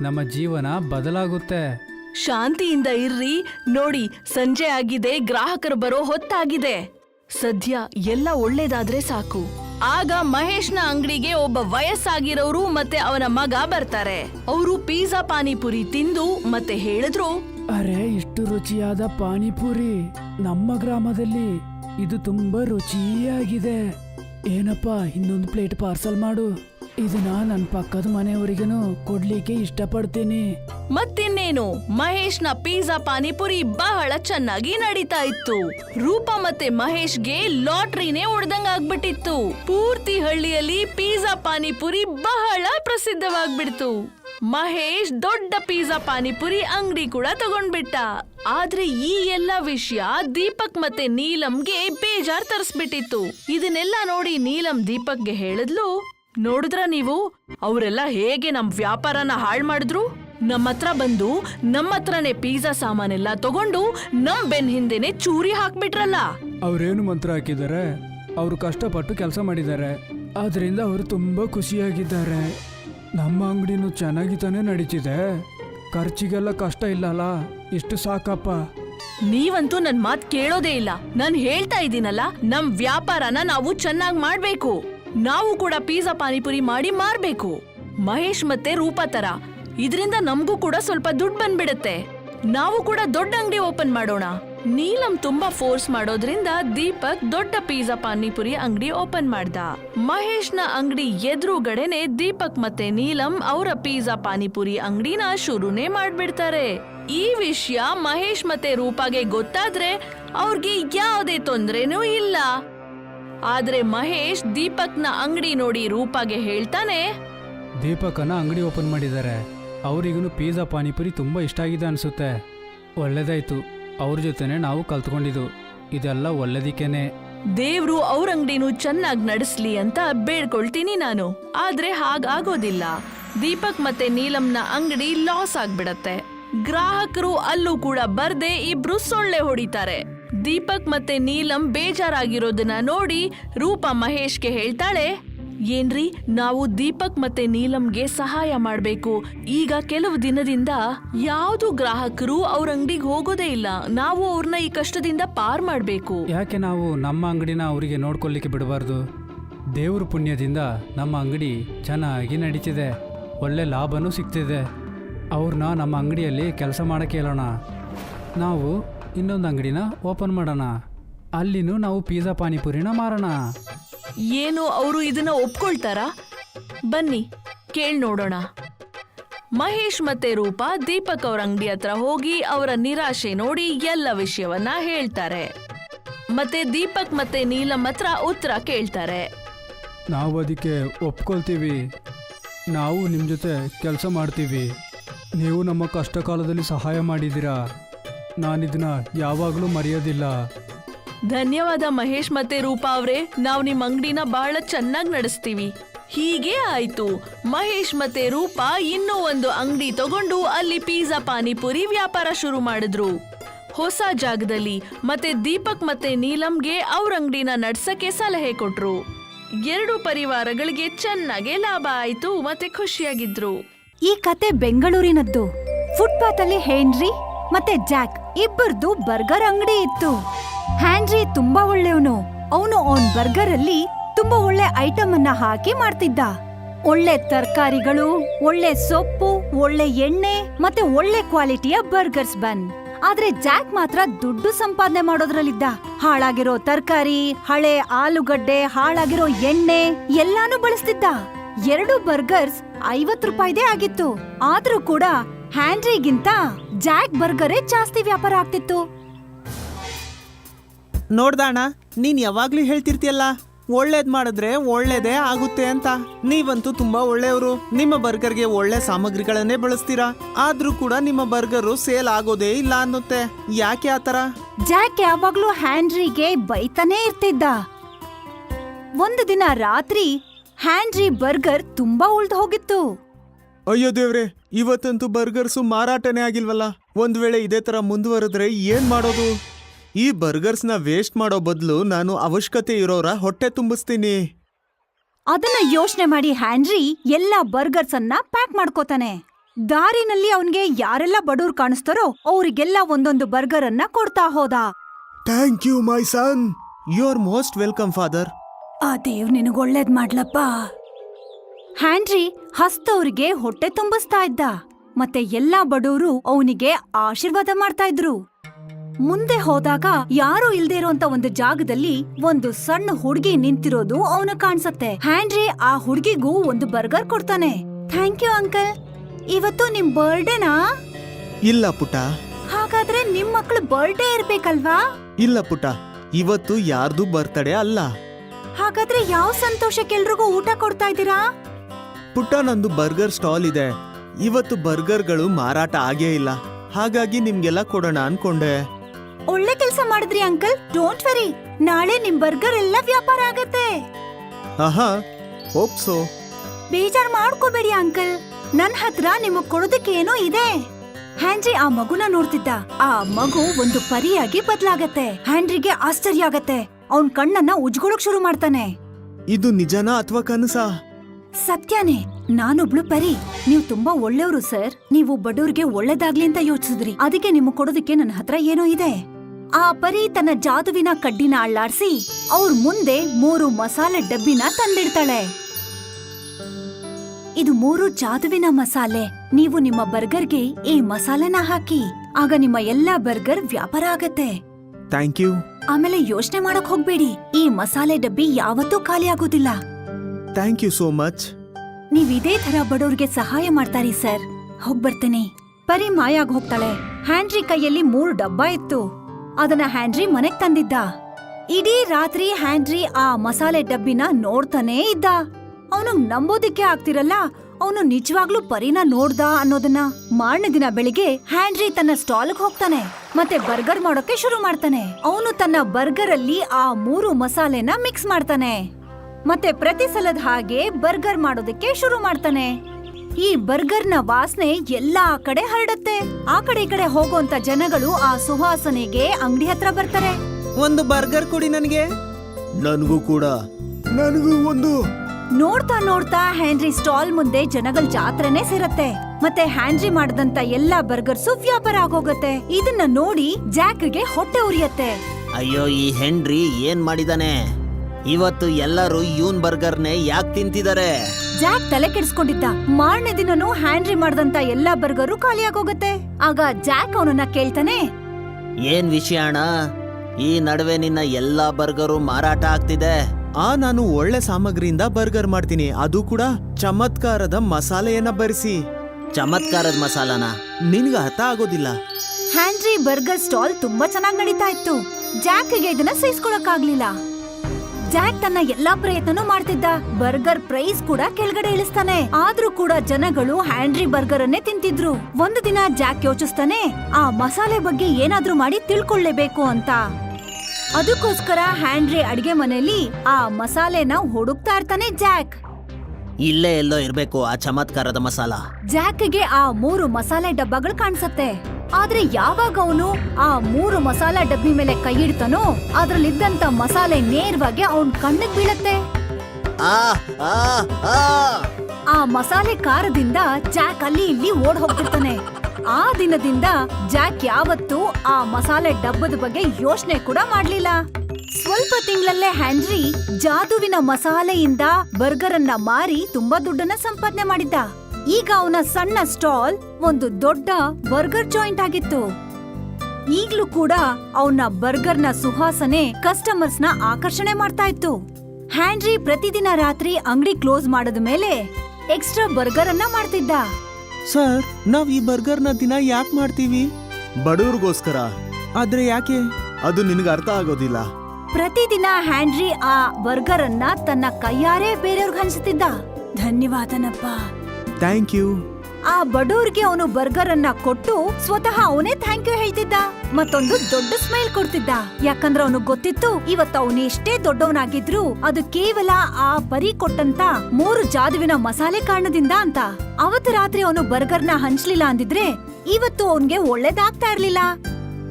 ನಮ್ಮ ಜೀವನ ಬದಲಾಗುತ್ತೆ. ಶಾಂತಿಯಿಂದ ಇರ್ರಿ. ನೋಡಿ ಸಂಜೆ ಆಗಿದೆ ಗ್ರಾಹಕರು ಬರೋ ಹೊತ್ತಾಗಿದೆ. ಸದ್ಯ ಎಲ್ಲ ಒಳ್ಳೇದಾದ್ರೆ ಸಾಕು. ಆಗ ಮಹೇಶ್ನ ಅಂಗಡಿಗೆ ಒಬ್ಬ ವಯಸ್ಸಾಗಿರೋರು ಮತ್ತೆ ಅವನ ಮಗ ಬರ್ತಾರೆ. ಅವರು ಪಿಜ್ಜಾ ಪಾನಿಪುರಿ ತಿಂದು ಮತ್ತೆ ಹೇಳಿದ್ರು ಅರೆ ಇಷ್ಟು ರುಚಿಯಾದ ಪಾನಿಪುರಿ ನಮ್ಮ ಗ್ರಾಮದಲ್ಲಿ ಇದು ತುಂಬಾ ರುಚಿಯಾಗಿದೆ. ಏನಪ್ಪ, ಇನ್ನೊಂದು ಪ್ಲೇಟ್ ಪಾರ್ಸಲ್ ಮಾಡು. ಇದನ್ನ ನನ್ನ ಪಕ್ಕದ ಮನೆಯವರಿಗೂ ಕೊಡ್ಲಿಕ್ಕೆ ಇಷ್ಟಪಡ್ತೀನಿ. ಮತ್ತಿನ್ನೇನು, ಮಹೇಶ್ನ ಪಿಜ್ಜಾ ಪಾನಿಪುರಿ ಬಹಳ ಚೆನ್ನಾಗಿ ನಡೀತಾ ಇತ್ತು. ರೂಪ ಮತ್ತೆ ಮಹೇಶ್ಗೆ ಲಾಟ್ರಿನೇ ಆಗ್ಬಿಟ್ಟಿತ್ತು. ಪೂರ್ತಿ ಹಳ್ಳಿಯಲ್ಲಿ ಪಿಜ್ಜಾ ಪಾನಿಪುರಿ ಬಹಳ ಪ್ರಸಿದ್ಧವಾಗ್ಬಿಡ್ತು. ಮಹೇಶ್ ದೊಡ್ಡ ಪಿಜ್ಜಾ, ಪಾನಿಪುರಿ, ಅಂಗಡಿ ಕೂಡ ತಗೊಂಡ್ಬಿಟ್ಟ. ಆದ್ರೆ ಈ ಎಲ್ಲ ವಿಷಯ ದೀಪಕ್ ಮತ್ತೆ ನೀಲಂಗೆ ಬೇಜಾರ್ ತರಿಸ್ಬಿಟ್ಟಿತ್ತು. ಇದನ್ನೆಲ್ಲ ನೋಡಿ ನೀಲಂ ದೀಪಕ್ಗೆ ಹೇಳಿದ್ಲು, ನೋಡಿದ್ರ ನೀವು? ಅವರೆಲ್ಲ ಹೇಗೆ ನಮ್ ವ್ಯಾಪಾರನ ಹಾಳ್ ಮಾಡಿದ್ರು? ನಮ್ಮ ಹತ್ರ ಬಂದು ನಮ್ಮ ಹತ್ರನೇ ಪಿಜ್ಜಾ ಸಾಮಾನೆಲ್ಲ ತಗೊಂಡು ನಮ್ ಬೆನ್ ಹಿಂದೆನೆ ಚೂರಿ ಹಾಕ್ಬಿಟ್ರಲ್ಲ. ಅವ್ರೇನು ಮಂತ್ರ ಹಾಕಿದ್ದಾರೆ? ಅವರು ಕಷ್ಟಪಟ್ಟು ಕೆಲಸ ಮಾಡಿದ್ದಾರೆ. ಆದ್ರಿಂದ ಅವರು ತುಂಬಾ ಖುಷಿಯಾಗಿದ್ದಾರೆ. ನಮ್ಮ ಅಂಗಡಿನೂ ಚೆನ್ನಾಗಿ ತಾನೇ ನಡೀತಿದೆ. ಖರ್ಚಿಗೆಲ್ಲ ಕಷ್ಟ ಇಲ್ಲಲ್ಲ, ಇಷ್ಟು ಸಾಕಪ್ಪ. ನೀವಂತೂ ನನ್ ಮಾತ್ ಕೇಳೋದೇ ಇಲ್ಲ. ನಾನು ಹೇಳ್ತಾ ಇದ್ದೀನಲ್ಲ, ನಮ್ ವ್ಯಾಪಾರನ ನಾವು ಚೆನ್ನಾಗ್ ಮಾಡ್ಬೇಕು. ನಾವು ಕೂಡ ಪಿಜ್ಜಾ ಪಾನಿಪುರಿ ಮಾಡಿ ಮಾರ್ಬೇಕು. ಮಹೇಶ್ ಮತ್ತೆ ರೂಪಾ ತರ. ಇದರಿಂದ ನಮಗೂ ಕೂಡ ಸ್ವಲ್ಪ ದುಡ್ಡು ಬಂದ್ಬಿಡುತ್ತೆ. ನಾವು ಕೂಡ ದೊಡ್ಡ ಅಂಗಡಿ ಓಪನ್ ಮಾಡೋಣ. ನೀಲಂ ತುಂಬಾ ಫೋರ್ಸ್ ಮಾಡೋದ್ರಿಂದ ದೀಪಕ್ ದೊಡ್ಡ ಪಿಜ್ಜಾ ಪಾನಿಪುರಿ ಅಂಗಡಿ ಓಪನ್ ಮಾಡ್ದ. ಮಹೇಶ್ನ ಅಂಗಡಿ ಎದುರುಗಡೆನೆ ದೀಪಕ್ ಮತ್ತೆ ನೀಲಂ ಅವರ ಪಿಜ್ಜಾ ಪಾನಿಪುರಿ ಅಂಗಡಿನ ಶುರುನೇ ಮಾಡ್ಬಿಡ್ತಾರೆ. ಈ ವಿಷಯ ಮಹೇಶ್ ಮತ್ತೆ ರೂಪಾಗೆ ಗೊತ್ತಾದ್ರೆ ಅವ್ರಿಗೆ ಯಾವುದೇ ತೊಂದ್ರೆನೂ ಇಲ್ಲ. ಆದ್ರೆ ಮಹೇಶ್ ದೀಪಕ್ನ ಅಂಗಡಿ ನೋಡಿ ರೂಪಾಗೆ ಹೇಳ್ತಾನೆ, ದೀಪಕನ ಅಂಗಡಿ ಓಪನ್ ಮಾಡಿದ್ದಾರೆ. ಅವರಿಗೂ ಪಿಜ್ಜಾ ಪಾನಿಪುರಿ ತುಂಬ ಇಷ್ಟ ಆಗಿದೆ ಅನಿಸುತ್ತೆ. ಒಳ್ಳೇದಾಯ್ತು. ಅವ್ರ ಜೊತೆನೆ ನಾವು ಕಲ್ತ್ಕೊಂಡಿದ್ದು. ಇದೆಲ್ಲ ಒಳ್ಳೇದಿಕ್ಕೇನೆ. ದೇವ್ರು ಅವ್ರ ಅಂಗಡಿನೂ ಚೆನ್ನಾಗ್ ನಡೆಸ್ಲಿ ಅಂತ ಬೇಡ್ಕೊಳ್ತೀನಿ ನಾನು. ಆದ್ರೆ ಹಾಗಾಗೋದಿಲ್ಲ. ದೀಪಕ್ ಮತ್ತೆ ನೀಲಂನ ಅಂಗಡಿ ಲಾಸ್ ಆಗ್ಬಿಡತ್ತೆ. ಗ್ರಾಹಕರು ಅಲ್ಲೂ ಕೂಡ ಬರ್ದೆ ಇಬ್ರು ಸೊಳ್ಳೆ ಹೊಡಿತಾರೆ. ದೀಪಕ್ ಮತ್ತೆ ನೀಲಂ ಬೇಜಾರಾಗಿರೋದನ್ನ ನೋಡಿ ರೂಪಾ ಮಹೇಶ್ಗೆ ಹೇಳ್ತಾಳೆ ಏನ್ರಿ? ನಾವು ದೀಪಕ್ ಮತ್ತೆ ನೀಲಂಗೆ ಸಹಾಯ ಮಾಡ್ಬೇಕು. ಈಗ ಕೆಲವು ದಿನದಿಂದ ಯಾವ್ದು ಗ್ರಾಹಕರು ಅವ್ರ ಅಂಗಡಿಗೆ ಹೋಗೋದೇ ಇಲ್ಲ. ನಾವು ಅವ್ರನ್ನ ಈ ಕಷ್ಟದಿಂದ ಪಾರ್ ಮಾಡ್ಬೇಕು. ಯಾಕೆ ನಾವು ನಮ್ಮ ಅಂಗಡಿನ ಅವರಿಗೆ ನೋಡ್ಕೊಳ್ಳಿಕ್ಕೆ ಬಿಡಬಾರ್ದು? ದೇವ್ರ ಪುಣ್ಯದಿಂದ ನಮ್ಮ ಅಂಗಡಿ ಚೆನ್ನಾಗಿ ನಡೀತಿದೆ. ಒಳ್ಳೆ ಲಾಭನೂ ಸಿಗ್ತಿದೆ. ಅವ್ರನ್ನ ನಮ್ಮ ಅಂಗಡಿಯಲ್ಲಿ ಕೆಲಸ ಮಾಡೋಕ್ಕೆ ಹೇಳೋಣ. ನಾವು ಇನ್ನೊಂದು ಅಂಗಡಿನ ಓಪನ್ ಮಾಡೋಣ. ಅಲ್ಲಿನೂ ನಾವು ಪಿಜ್ಜಾ ಪಾನಿಪುರಿನ ಮಾರೋಣ. ಏನು ಅವರು ಇದನ್ನ ಒಪ್ಕೊಳ್ತಾರಾ? ಬನ್ನಿ, ಕೇಳ್ ನೋಡೋಣ. ಮಹೇಶ್ ಮತ್ತೆ ರೂಪಾ ದೀಪಕ್ ಅವ್ರ ಅಂಗಡಿ ಹತ್ರ ಹೋಗಿ ಅವರ ನಿರಾಶೆ ನೋಡಿ ಎಲ್ಲ ವಿಷಯವನ್ನ ಹೇಳ್ತಾರೆ. ಮತ್ತೆ ದೀಪಕ್ ಮತ್ತೆ ನೀಲಂ ಹತ್ರ ಉತ್ತರ ಕೇಳ್ತಾರೆ. ನಾವು ಅದಕ್ಕೆ ಒಪ್ಕೊಳ್ತೀವಿ. ನಾವು ನಿಮ್ಮ ಜೊತೆ ಕೆಲಸ ಮಾಡ್ತೀವಿ. ನೀವು ನಮ್ಮ ಕಷ್ಟ ಕಾಲದಲ್ಲಿ ಸಹಾಯ ಮಾಡಿದ್ದೀರಾ? ನಾನಿದನ್ನ ಯಾವಾಗಲೂ ಮರೆಯೋದಿಲ್ಲ. ಧನ್ಯವಾದ ಮಹೇಶ್ ಮತ್ತೆ ರೂಪಾ ಅವ್ರೆ, ನಾವು ನಿಮ್ ಅಂಗಡಿನ ಬಹಳ ಚೆನ್ನಾಗಿ ನಡೆಸ್ತೀವಿ. ಹೀಗೆ ಆಯ್ತು. ಮಹೇಶ್ ಮತ್ತೆ ರೂಪಾ ಇನ್ನೂ ಒಂದು ಅಂಗಡಿ ತಗೊಂಡು ಅಲ್ಲಿ ಪಿಜ್ಜಾ, ಪಾನಿಪುರಿ ವ್ಯಾಪಾರ ಶುರು ಮಾಡಿದ್ರು. ಹೊಸ ಜಾಗದಲ್ಲಿ ಮತ್ತೆ ದೀಪಕ್ ಮತ್ತೆ ನೀಲಂಗೆ ಅವ್ರ ಅಂಗಡಿನ ನಡ್ಸಕ್ಕೆ ಸಲಹೆ ಕೊಟ್ರು. ಎರಡು ಪರಿವಾರಗಳಿಗೆ ಚೆನ್ನಾಗೆ ಲಾಭ ಆಯ್ತು, ಮತ್ತೆ ಖುಷಿಯಾಗಿದ್ರು. ಈ ಕತೆ ಬೆಂಗಳೂರಿನದ್ದು. ಫುಟ್ಪಾತ್ ಅಲ್ಲಿ ಹೆನ್ರಿ ಮತ್ತೆ ಜಾಕ್ ಇಬ್ಬರದು ಬರ್ಗರ್ ಅಂಗಡಿ ಇತ್ತು. ಹ್ಯಾನ್ರಿ ತುಂಬಾ ಒಳ್ಳೆಯವನು. ಅವನು ಅವನ್ ಬರ್ಗರ್ ಅಲ್ಲಿ ತುಂಬಾ ಒಳ್ಳೆ ಐಟಮ್ ಅನ್ನ ಹಾಕಿ ಮಾಡ್ತಿದ್ದ. ಒಳ್ಳೆ ತರಕಾರಿಗಳು, ಒಳ್ಳೆ ಸೊಪ್ಪು, ಒಳ್ಳೆ ಎಣ್ಣೆ ಮತ್ತೆ ಒಳ್ಳೆ ಕ್ವಾಲಿಟಿಯ ಬರ್ಗರ್ಸ್ ಬನ್. ಆದ್ರೆ ಜಾಕ್ ಮಾತ್ರ ದುಡ್ಡು ಸಂಪಾದನೆ ಮಾಡೋದ್ರಲ್ಲಿದ್ದ. ಹಾಳಾಗಿರೋ ತರಕಾರಿ, ಹಳೆ ಆಲೂಗಡ್ಡೆ, ಹಾಳಾಗಿರೋ ಎಣ್ಣೆ ಎಲ್ಲಾನು ಬಳಸ್ತಿದ್ದ. ಎರಡು ಬರ್ಗರ್ಸ್ ಐವತ್ ರೂಪಾಯಿದೇ ಆಗಿತ್ತು. ಆದ್ರೂ ಕೂಡ ಹ್ಯಾಂಡ್ರಿಗಿಂತ ಜಾಕ್ ಬರ್ಗರೇ ಜಾಸ್ತಿ ವ್ಯಾಪಾರ ಆಗ್ತಿತ್ತು. ನೋಡ್ದಣ್ಣ ನೀನ್ ಯಾವಾಗ್ಲೂ ಹೇಳ್ತಿರ್ತಿಯಲ್ಲ ಒಳ್ಳೇದ್ ಮಾಡಿದ್ರೆ ಒಳ್ಳೇದೇ ಆಗುತ್ತೆ ಅಂತ. ನೀವಂತೂ ತುಂಬಾ ಒಳ್ಳೆಯವರು. ನಿಮ್ಮ ಬರ್ಗರ್ಗೆ ಒಳ್ಳೆ ಸಾಮಗ್ರಿಗಳನ್ನೇ ಬಳಸ್ತೀರಾ. ಆದ್ರೂ ಕೂಡ ನಿಮ್ಮ ಬರ್ಗರು ಸೇಲ್ ಆಗೋದೇ ಇಲ್ಲ ಅನ್ನುತ್ತೆ. ಯಾಕೆ ಆತರ ಜಾಕ್ ಯಾವಾಗ್ಲೂ ಹ್ಯಾಂಡ್ರಿಗೆ ಬೈತಾನೇ ಇರ್ತಿದ್ದ. ಒಂದು ದಿನ ರಾತ್ರಿ ಹ್ಯಾಂಡ್ರಿ ಬರ್ಗರ್ ತುಂಬಾ ಉಳ್ದು ಹೋಗಿತ್ತು. ಅಯ್ಯೋ ದೇವ್ರೆ ಇವತ್ತಂತೂ ಬರ್ಗರ್ಸು ಮಾರಾಟನೇ ಆಗಿಲ್ವಲ್ಲ. ಒಂದ್ ವೇಳೆ ಇದೇ ತರ ಮುಂದುವರೆದ್ರೆ ಏನ್ ಮಾಡೋದು? ಈ ಬರ್ಗರ್ಸ್ನ ವೇಸ್ಟ್ ಮಾಡೋ ಬದಲು ನಾನು ಅವಶ್ಯಕತೆ ಇರೋರ ಹೊಟ್ಟೆ ತುಂಬಿಸ್ತೀನಿ. ಅದನ್ನ ಯೋಚನೆ ಮಾಡಿ ಹ್ಯಾನ್ರಿ ಎಲ್ಲಾ ಬರ್ಗರ್ಸ್ ಅನ್ನ ಪ್ಯಾಕ್ ಮಾಡ್ಕೋತಾನೆ. ದಾರಿನಲ್ಲಿ ಅವನ್ಗೆ ಯಾರೆಲ್ಲ ಬಡವ್ರು ಕಾಣಿಸ್ತಾರೋ ಅವ್ರಿಗೆಲ್ಲ ಒಂದೊಂದು ಬರ್ಗರ್ ಅನ್ನ ಕೊಡ್ತಾ ಹೋದ. Thank you my son. You are most welcome father. ಆ ದೇವ್ ನಿನಗ್ ಒಳ್ಳೇದ್ ಮಾಡ್ಲಪ್ಪ. ಹ್ಯಾಂಡ್ರಿ ಹಸ್ತವ್ರಿಗೆ ಹೊಟ್ಟೆ ತುಂಬಿಸ್ತಾ ಇದ್ದ. ಮತ್ತೆ ಎಲ್ಲಾ ಬಡವರು ಅವನಿಗೆ ಆಶೀರ್ವಾದ ಮಾಡ್ತಾ ಇದ್ರು. ಮುಂದೆ ಹೋದಾಗ ಯಾರು ಇಲ್ದೇ ಇರುವಂತ ಒಂದು ಜಾಗದಲ್ಲಿ ಒಂದು ಸಣ್ಣ ಹುಡುಗಿ ನಿಂತಿರೋದು ಅವನು ಕಾಣಿಸುತ್ತೆ. ಹ್ಯಾಂಡ್ರಿ ಆ ಹುಡುಗಿಗೂ ಒಂದು ಬರ್ಗರ್ ಕೊಡ್ತಾನೆ. Thank you uncle. ಇವತ್ತು ನಿಮ್ ಬರ್ಡೇನಾ? ಇಲ್ಲ ಪುಟ. ಹಾಗಾದ್ರೆ ನಿಮ್ ಮಕ್ಳು ಬರ್ಡೇ ಇರ್ಬೇಕಲ್ವಾ? ಇಲ್ಲ ಪುಟ. ಇವತ್ತು ಯಾರ್ದು ಬರ್ತಡೆ ಅಲ್ಲ. ಹಾಗಾದ್ರೆ ಯಾವ ಸಂತೋಷಕ್ಕೆ ಎಲ್ರಿಗೂ ಊಟ ಕೊಡ್ತಾ ಇದ್ದೀರಾ? ಪುಟ್ಟ ನಂದು ಬರ್ಗರ್ ಸ್ಟಾಲ್ ಇದೆ. ಇವತ್ತು ಬರ್ಗರ್ಗಳು ಮಾರಾಟ ಆಗೇ ಇಲ್ಲ. ಹಾಗಾಗಿ ನಿಮ್ಗೆಲ್ಲ ಕೊಡೋಣ ಅನ್ಕೊಂಡೆ. ಕೆಲಸ ಮಾಡಿದ್ರಿ ಅಂಕಲ್? ಡೋಂಟ್ ವೆರಿ ನಾಳೆ ನಿಮ್ ಬರ್ಗರ್ ಎಲ್ಲ ವ್ಯಾಪಾರ ಆಗತ್ತೆ. ಆಹಾ ಬೇಜಾರ್ ಮಾಡ್ಕೋಬೇಡಿ ಅಂಕಲ್. ನನ್ ಹತ್ರ ನಿಮಗ್ ಕೊಡೋದಕ್ಕೆ ಏನೋ ಇದೆ. ಹ್ಯಾಂಡ್ರಿ ಆ ಮಗುನ ನೋಡ್ತಿದ್ದ. ಆ ಮಗು ಒಂದು ಪರಿಯಾಗಿ ಬದ್ಲಾಗತ್ತೆ. ಹ್ಯಾಂಡ್ರಿಗೆ ಆಶ್ಚರ್ಯ ಆಗತ್ತೆ. ಅವನ್ ಕಣ್ಣನ್ನ ಉಜ್ಗೊಳಕ್ ಶುರು ಮಾಡ್ತಾನೆ. ಇದು ನಿಜನಾ ಅಥವಾ ಕನಸ? ಸತ್ಯನೇ ನಾನೊಬ್ಳು ಪರಿ. ನೀವು ತುಂಬಾ ಒಳ್ಳೆಯವರು ಸರ್. ನೀವು ಬಡವ್ರಿಗೆ ಒಳ್ಳೇದಾಗ್ಲಿ ಅಂತ ಯೋಚಿಸಿದ್ರಿ. ಅದಕ್ಕೆ ನಿಮ್ಗೆ ಕೊಡೋದಕ್ಕೆ ನನ್ನ ಹತ್ರ ಏನೋ ಇದೆ. ಆ ಪರಿ ತನ್ನ ಜಾದುವಿನ ಕಡ್ಡಿನ ಅಳ್ಳಾಡ್ಸಿ ಅವ್ರ ಮುಂದೆ ಮೂರು ಮಸಾಲೆ ಡಬ್ಬಿನ ತಂದಿಡ್ತಾಳೆ. ಇದು ಮೂರು ಜಾದುವಿನ ಮಸಾಲೆ. ನೀವು ನಿಮ್ಮ ಬರ್ಗರ್ಗೆ ಈ ಮಸಾಲೆನ ಹಾಕಿ ಆಗ ನಿಮ್ಮ ಎಲ್ಲಾ ಬರ್ಗರ್ ವ್ಯಾಪಾರ ಆಗತ್ತೆ. Thank you. ಆಮೇಲೆ ಯೋಚನೆ ಮಾಡಕ್ ಹೋಗ್ಬೇಡಿ. ಈ ಮಸಾಲೆ ಡಬ್ಬಿ ಯಾವತ್ತೂ ಖಾಲಿ ಆಗೋದಿಲ್ಲ. Thank you so much. ನೀವ್ ಇದೇ ತರ ಬಡವ್ರಿಗೆ ಸಹಾಯ ಮಾಡ್ತಾರಿ ಸರ್. ಹೋಗ್ಬರ್ತೇನೆ ಪರಿ ಮಾಯಾಗ್ ಹೋಗ್ತಾಳೆ. ಹ್ಯಾಂಡ್ರಿ ಕೈಯಲ್ಲಿ ಮೂರು ಡಬ್ಬ ಇತ್ತು. ಅದನ್ನ ಹ್ಯಾಂಡ್ರಿ ಮನೆಗ್ ತಂದಿದ್ದ. ಇಡೀ ರಾತ್ರಿ ಹ್ಯಾಂಡ್ರಿ ಆ ಮಸಾಲೆ ಡಬ್ಬಿನ ನೋಡ್ತಾನೇ ಇದ್ದ. ಅವನು ನಂಬೋದಿಕ್ಕೆ ಆಗ್ತಿರಲ್ಲ, ಅವನು ನಿಜವಾಗ್ಲೂ ಪರಿನ ನೋಡ್ದ ಅನ್ನೋದನ್ನ. ಮಾರನೇ ದಿನ ಬೆಳಿಗ್ಗೆ ಹ್ಯಾಂಡ್ರಿ ತನ್ನ ಸ್ಟಾಲ್ಗ್ ಹೋಗ್ತಾನೆ, ಮತ್ತೆ ಬರ್ಗರ್ ಮಾಡೋಕೆ ಶುರು ಮಾಡ್ತಾನೆ. ಅವನು ತನ್ನ ಬರ್ಗರ್ ಅಲ್ಲಿ ಆ ಮೂರು ಮಸಾಲೆನ ಮಿಕ್ಸ್ ಮಾಡ್ತಾನೆ. ಮತ್ತೆ ಪ್ರತಿ ಸಲದ ಹಾಗೆ ಬರ್ಗರ್ ಮಾಡೋದಕ್ಕೆ ಶುರು ಮಾಡ್ತಾನೆ. ಈ ಬರ್ಗರ್ನ ವಾಸನೆ ಎಲ್ಲಾ ಕಡೆ ಹರಡುತ್ತೆ. ಆ ಕಡೆ ಈ ಕಡೆ ಹೋಗುವಂತ ಜನಗಳು ಆ ಸುವಾಸನೆಗೆ ಅಂಗಡಿ ಹತ್ರ ಬರ್ತಾರೆ. ಒಂದು ಬರ್ಗರ್ ಕೊಡಿ ನನಗೆ. ನನಗೂ ಕೂಡ. ನನಗೂ ಒಂದು. ನೋಡ್ತಾ ನೋಡ್ತಾ ಹ್ಯಾಂಡ್ರಿ ಸ್ಟಾಲ್ ಮುಂದೆ ಜನಗಳ ಜಾತ್ರೆನೇ ಸೇರತ್ತೆ. ಮತ್ತೆ ಹ್ಯಾಂಡ್ರಿ ಮಾಡಿದಂತ ಎಲ್ಲಾ ಬರ್ಗರ್ಸು ವ್ಯಾಪಾರ ಆಗೋಗತ್ತೆ. ಇದನ್ನ ನೋಡಿ ಜಾಕ್ಗೆ ಹೊಟ್ಟೆ ಉರಿಯತ್ತೆ. ಅಯ್ಯೋ ಈ ಹೆನ್ರಿ ಏನ್ ಮಾಡಿದಾನೆ? ಇವತ್ತು ಎಲ್ಲರೂ ಯೂನ್ ಬರ್ಗರ್ನೇ ಯಾಕೆ ತಿಂತಿದ್ದಾರೆ ಜಾಕ್ ತಲೆ ಕೆಡಿಸ್ಕೊಂಡಿದ್ದ. ಮಾರನೇ ದಿನನೂ ಹ್ಯಾಂಡ್ರಿ ಮಾಡ್ದಂತ ಎಲ್ಲಾ ಬರ್ಗರು ಖಾಲಿಯಾಗೋಗತ್ತೆ. ಆಗ ಜಾಕ್ ಅವನನ್ನ ಕೇಳ್ತಾನೆ ಏನ್ ವಿಷಯ ಅಣ್ಣ? ಈ ನಡುವೆ ನಿನ್ನ ಎಲ್ಲಾ ಬರ್ಗರು ಮಾರಾಟ ಆಗ್ತಿದೆ. ಆ ನಾನು ಒಳ್ಳೆ ಸಾಮಗ್ರಿಯಿಂದ ಬರ್ಗರ್ ಮಾಡ್ತೀನಿ. ಅದು ಕೂಡ ಚಮತ್ಕಾರದ ಮಸಾಲೆಯನ್ನ ಬರಿಸಿ. ಚಮತ್ಕಾರದ ಮಸಾಲಾನ? ನಿನ್ಗೆ ಅರ್ಥ ಆಗೋದಿಲ್ಲ. ಹ್ಯಾಂಡ್ರಿ ಬರ್ಗರ್ ಸ್ಟಾಲ್ ತುಂಬಾ ಚೆನ್ನಾಗಿ ನಡೀತಾ ಇತ್ತು. ಜಾಕ್ಗೆ ಇದನ್ನ ಸಹಿಸ್ಕೊಳಕ್ಕಾಗ್ಲಿಲ್ಲ ಜಾಕ್ ತನ್ನ ಎಲ್ಲಾ ಪ್ರಯತ್ನನೂ ಮಾಡ್ತಿದ್ದ. ಬರ್ಗರ್ ಪ್ರೈಸ್ ಕೂಡ ಕೆಳಗಡೆ ಇಳಿಸ್ತಾನೆ. ಆದ್ರೂ ಕೂಡ ಜನಗಳು ಹ್ಯಾಂಡ್ರಿ ಬರ್ಗರ್ ಅನ್ನೇ ತಿಂತಿದ್ರು. ಒಂದು ದಿನ ಜಾಕ್ ಯೋಚಿಸ್ತಾನೆ ಆ ಮಸಾಲೆ ಬಗ್ಗೆ ಏನಾದ್ರೂ ಮಾಡಿ ತಿಳ್ಕೊಳ್ಳೇಬೇಕು ಅಂತ. ಅದಕ್ಕೋಸ್ಕರ ಹ್ಯಾಂಡ್ರಿ ಅಡಿಗೆ ಮನೆಯಲ್ಲಿ ಆ ಮಸಾಲೆನ ಹುಡುಕ್ತಾ ಇರ್ತಾನೆ ಜಾಕ್. ಇಲ್ಲೇ ಎಲ್ಲೋ ಇರ್ಬೇಕು ಆ ಚಮತ್ಕಾರದ ಮಸಾಲ. ಜಾಕ್ಗೆ ಆ ಮೂರು ಮಸಾಲೆ ಡಬ್ಬಗಳು ಕಾಣಿಸತ್ತೆ. ಆದ್ರೆ ಯಾವಾಗ ಅವನು ಆ ಮೂರು ಮಸಾಲ ಡಬ್ಬಿ ಮೇಲೆ ಕೈ ಇಡ್ತಾನೋ ಅದ್ರಲ್ಲಿದ್ದಂತ ಮಸಾಲೆ ನೇರವಾಗಿ ಅವನ್ ಕಣ್ಣಿಗೆ ಬೀಳತ್ತೆ. ಆ ಮಸಾಲೆ ಖಾರದಿಂದ ಜಾಕ್ ಅಲ್ಲಿ ಇಲ್ಲಿ ಓಡ್ ಹೋಗ್ತಿರ್ತಾನೆ ಆ ದಿನದಿಂದ ಜಾಕ್ ಯಾವತ್ತೂ ಆ ಮಸಾಲೆ ಡಬ್ಬದ ಬಗ್ಗೆ ಯೋಚನೆ ಕೂಡ ಮಾಡ್ಲಿಲ್ಲ. ಸ್ವಲ್ಪ ತಿಂಗಳಲ್ಲೇ ಹ್ಯಾಂಡ್ರಿ ಜಾದುವಿನ ಮಸಾಲೆಯಿಂದ ಬರ್ಗರ್ ಅನ್ನ ಮಾರಿ ತುಂಬಾ ದುಡ್ಡನ್ನ ಸಂಪಾದನೆ ಮಾಡಿದ್ದ. ಈಗ ಅವನ ಸಣ್ಣ ಸ್ಟಾಲ್ ಒಂದು ದೊಡ್ಡ ಬರ್ಗರ್ ಜಾಯಿಂಟ್ ಆಗಿತ್ತು. ಈಗ್ಲೂ ಕೂಡ ಅವನ ಬರ್ಗರ್ನ ಸುಹಾಸನೆ ಕಸ್ಟಮರ್ಸ್ನ ನ ಆಕರ್ಷಣೆ ಮಾಡ್ತಾ ಇತ್ತು. ಹ್ಯಾಂಡ್ರಿ ಪ್ರತಿದಿನ ರಾತ್ರಿ ಅಂಗಡಿ ಕ್ಲೋಸ್ ಮಾಡದ ಮೇಲೆ ಎಕ್ಸ್ಟ್ರಾ ಬರ್ಗರ್ ಅನ್ನ ಮಾಡ್ತಿದ್ದ. ಸರ್ ನಾವ್ ಈ ಬರ್ಗರ್ನ ದಿನ ಯಾಕೆ ಮಾಡ್ತೀವಿ? ಬಡವ್ರಿಗೋಸ್ಕರ. ಆದ್ರೆ ಯಾಕೆ? ಅದು ನಿನಗೆ ಅರ್ಥ ಆಗೋದಿಲ್ಲ. ಪ್ರತಿದಿನ ಹ್ಯಾಂಡ್ರಿ ಆ ಬರ್ಗರ್ ಅನ್ನ ತನ್ನ ಕೈಯಾರೆ ಬೇರೆಯವ್ರಿಗೆ ಹಂಚುತ್ತಿದ್ದ ಧನ್ಯವಾದನಪ್ಪ. Thank you. ಆ ಬಡವ್ರಿಗೆ ಅವನು ಬರ್ಗರ್ ಅನ್ನ ಕೊಟ್ಟು ಸ್ವತಃ ಅವನೇ ಥ್ಯಾಂಕ್ ಯು ಹೇಳ್ತಿದ್ದ. ಮತ್ತೊಂದು ದೊಡ್ಡ ಸ್ಮೈಲ್ ಕೊಡ್ತಿದ್ದ. ಯಾಕಂದ್ರೆ ಅವನು ಗೊತ್ತಿತ್ತು, ಇವತ್ತು ಅವನು ಎಷ್ಟೇ ದೊಡ್ಡವನಾಗಿದ್ರು ಅದು ಕೇವಲ ಆ ಪರಿ ಕೊಟ್ಟಂತ ಮೂರು ಜಾದುವಿನ ಮಸಾಲೆ ಕಾರಣದಿಂದ ಅಂತ. ಅವತ್ತು ರಾತ್ರಿ ಅವನು ಬರ್ಗರ್ನ ಹಂಚ್ಲಿಲ್ಲ ಅಂದಿದ್ರೆ ಇವತ್ತು ಅವನ್ಗೆ ಒಳ್ಳೇದಾಗ್ತಾ ಇರ್ಲಿಲ್ಲ.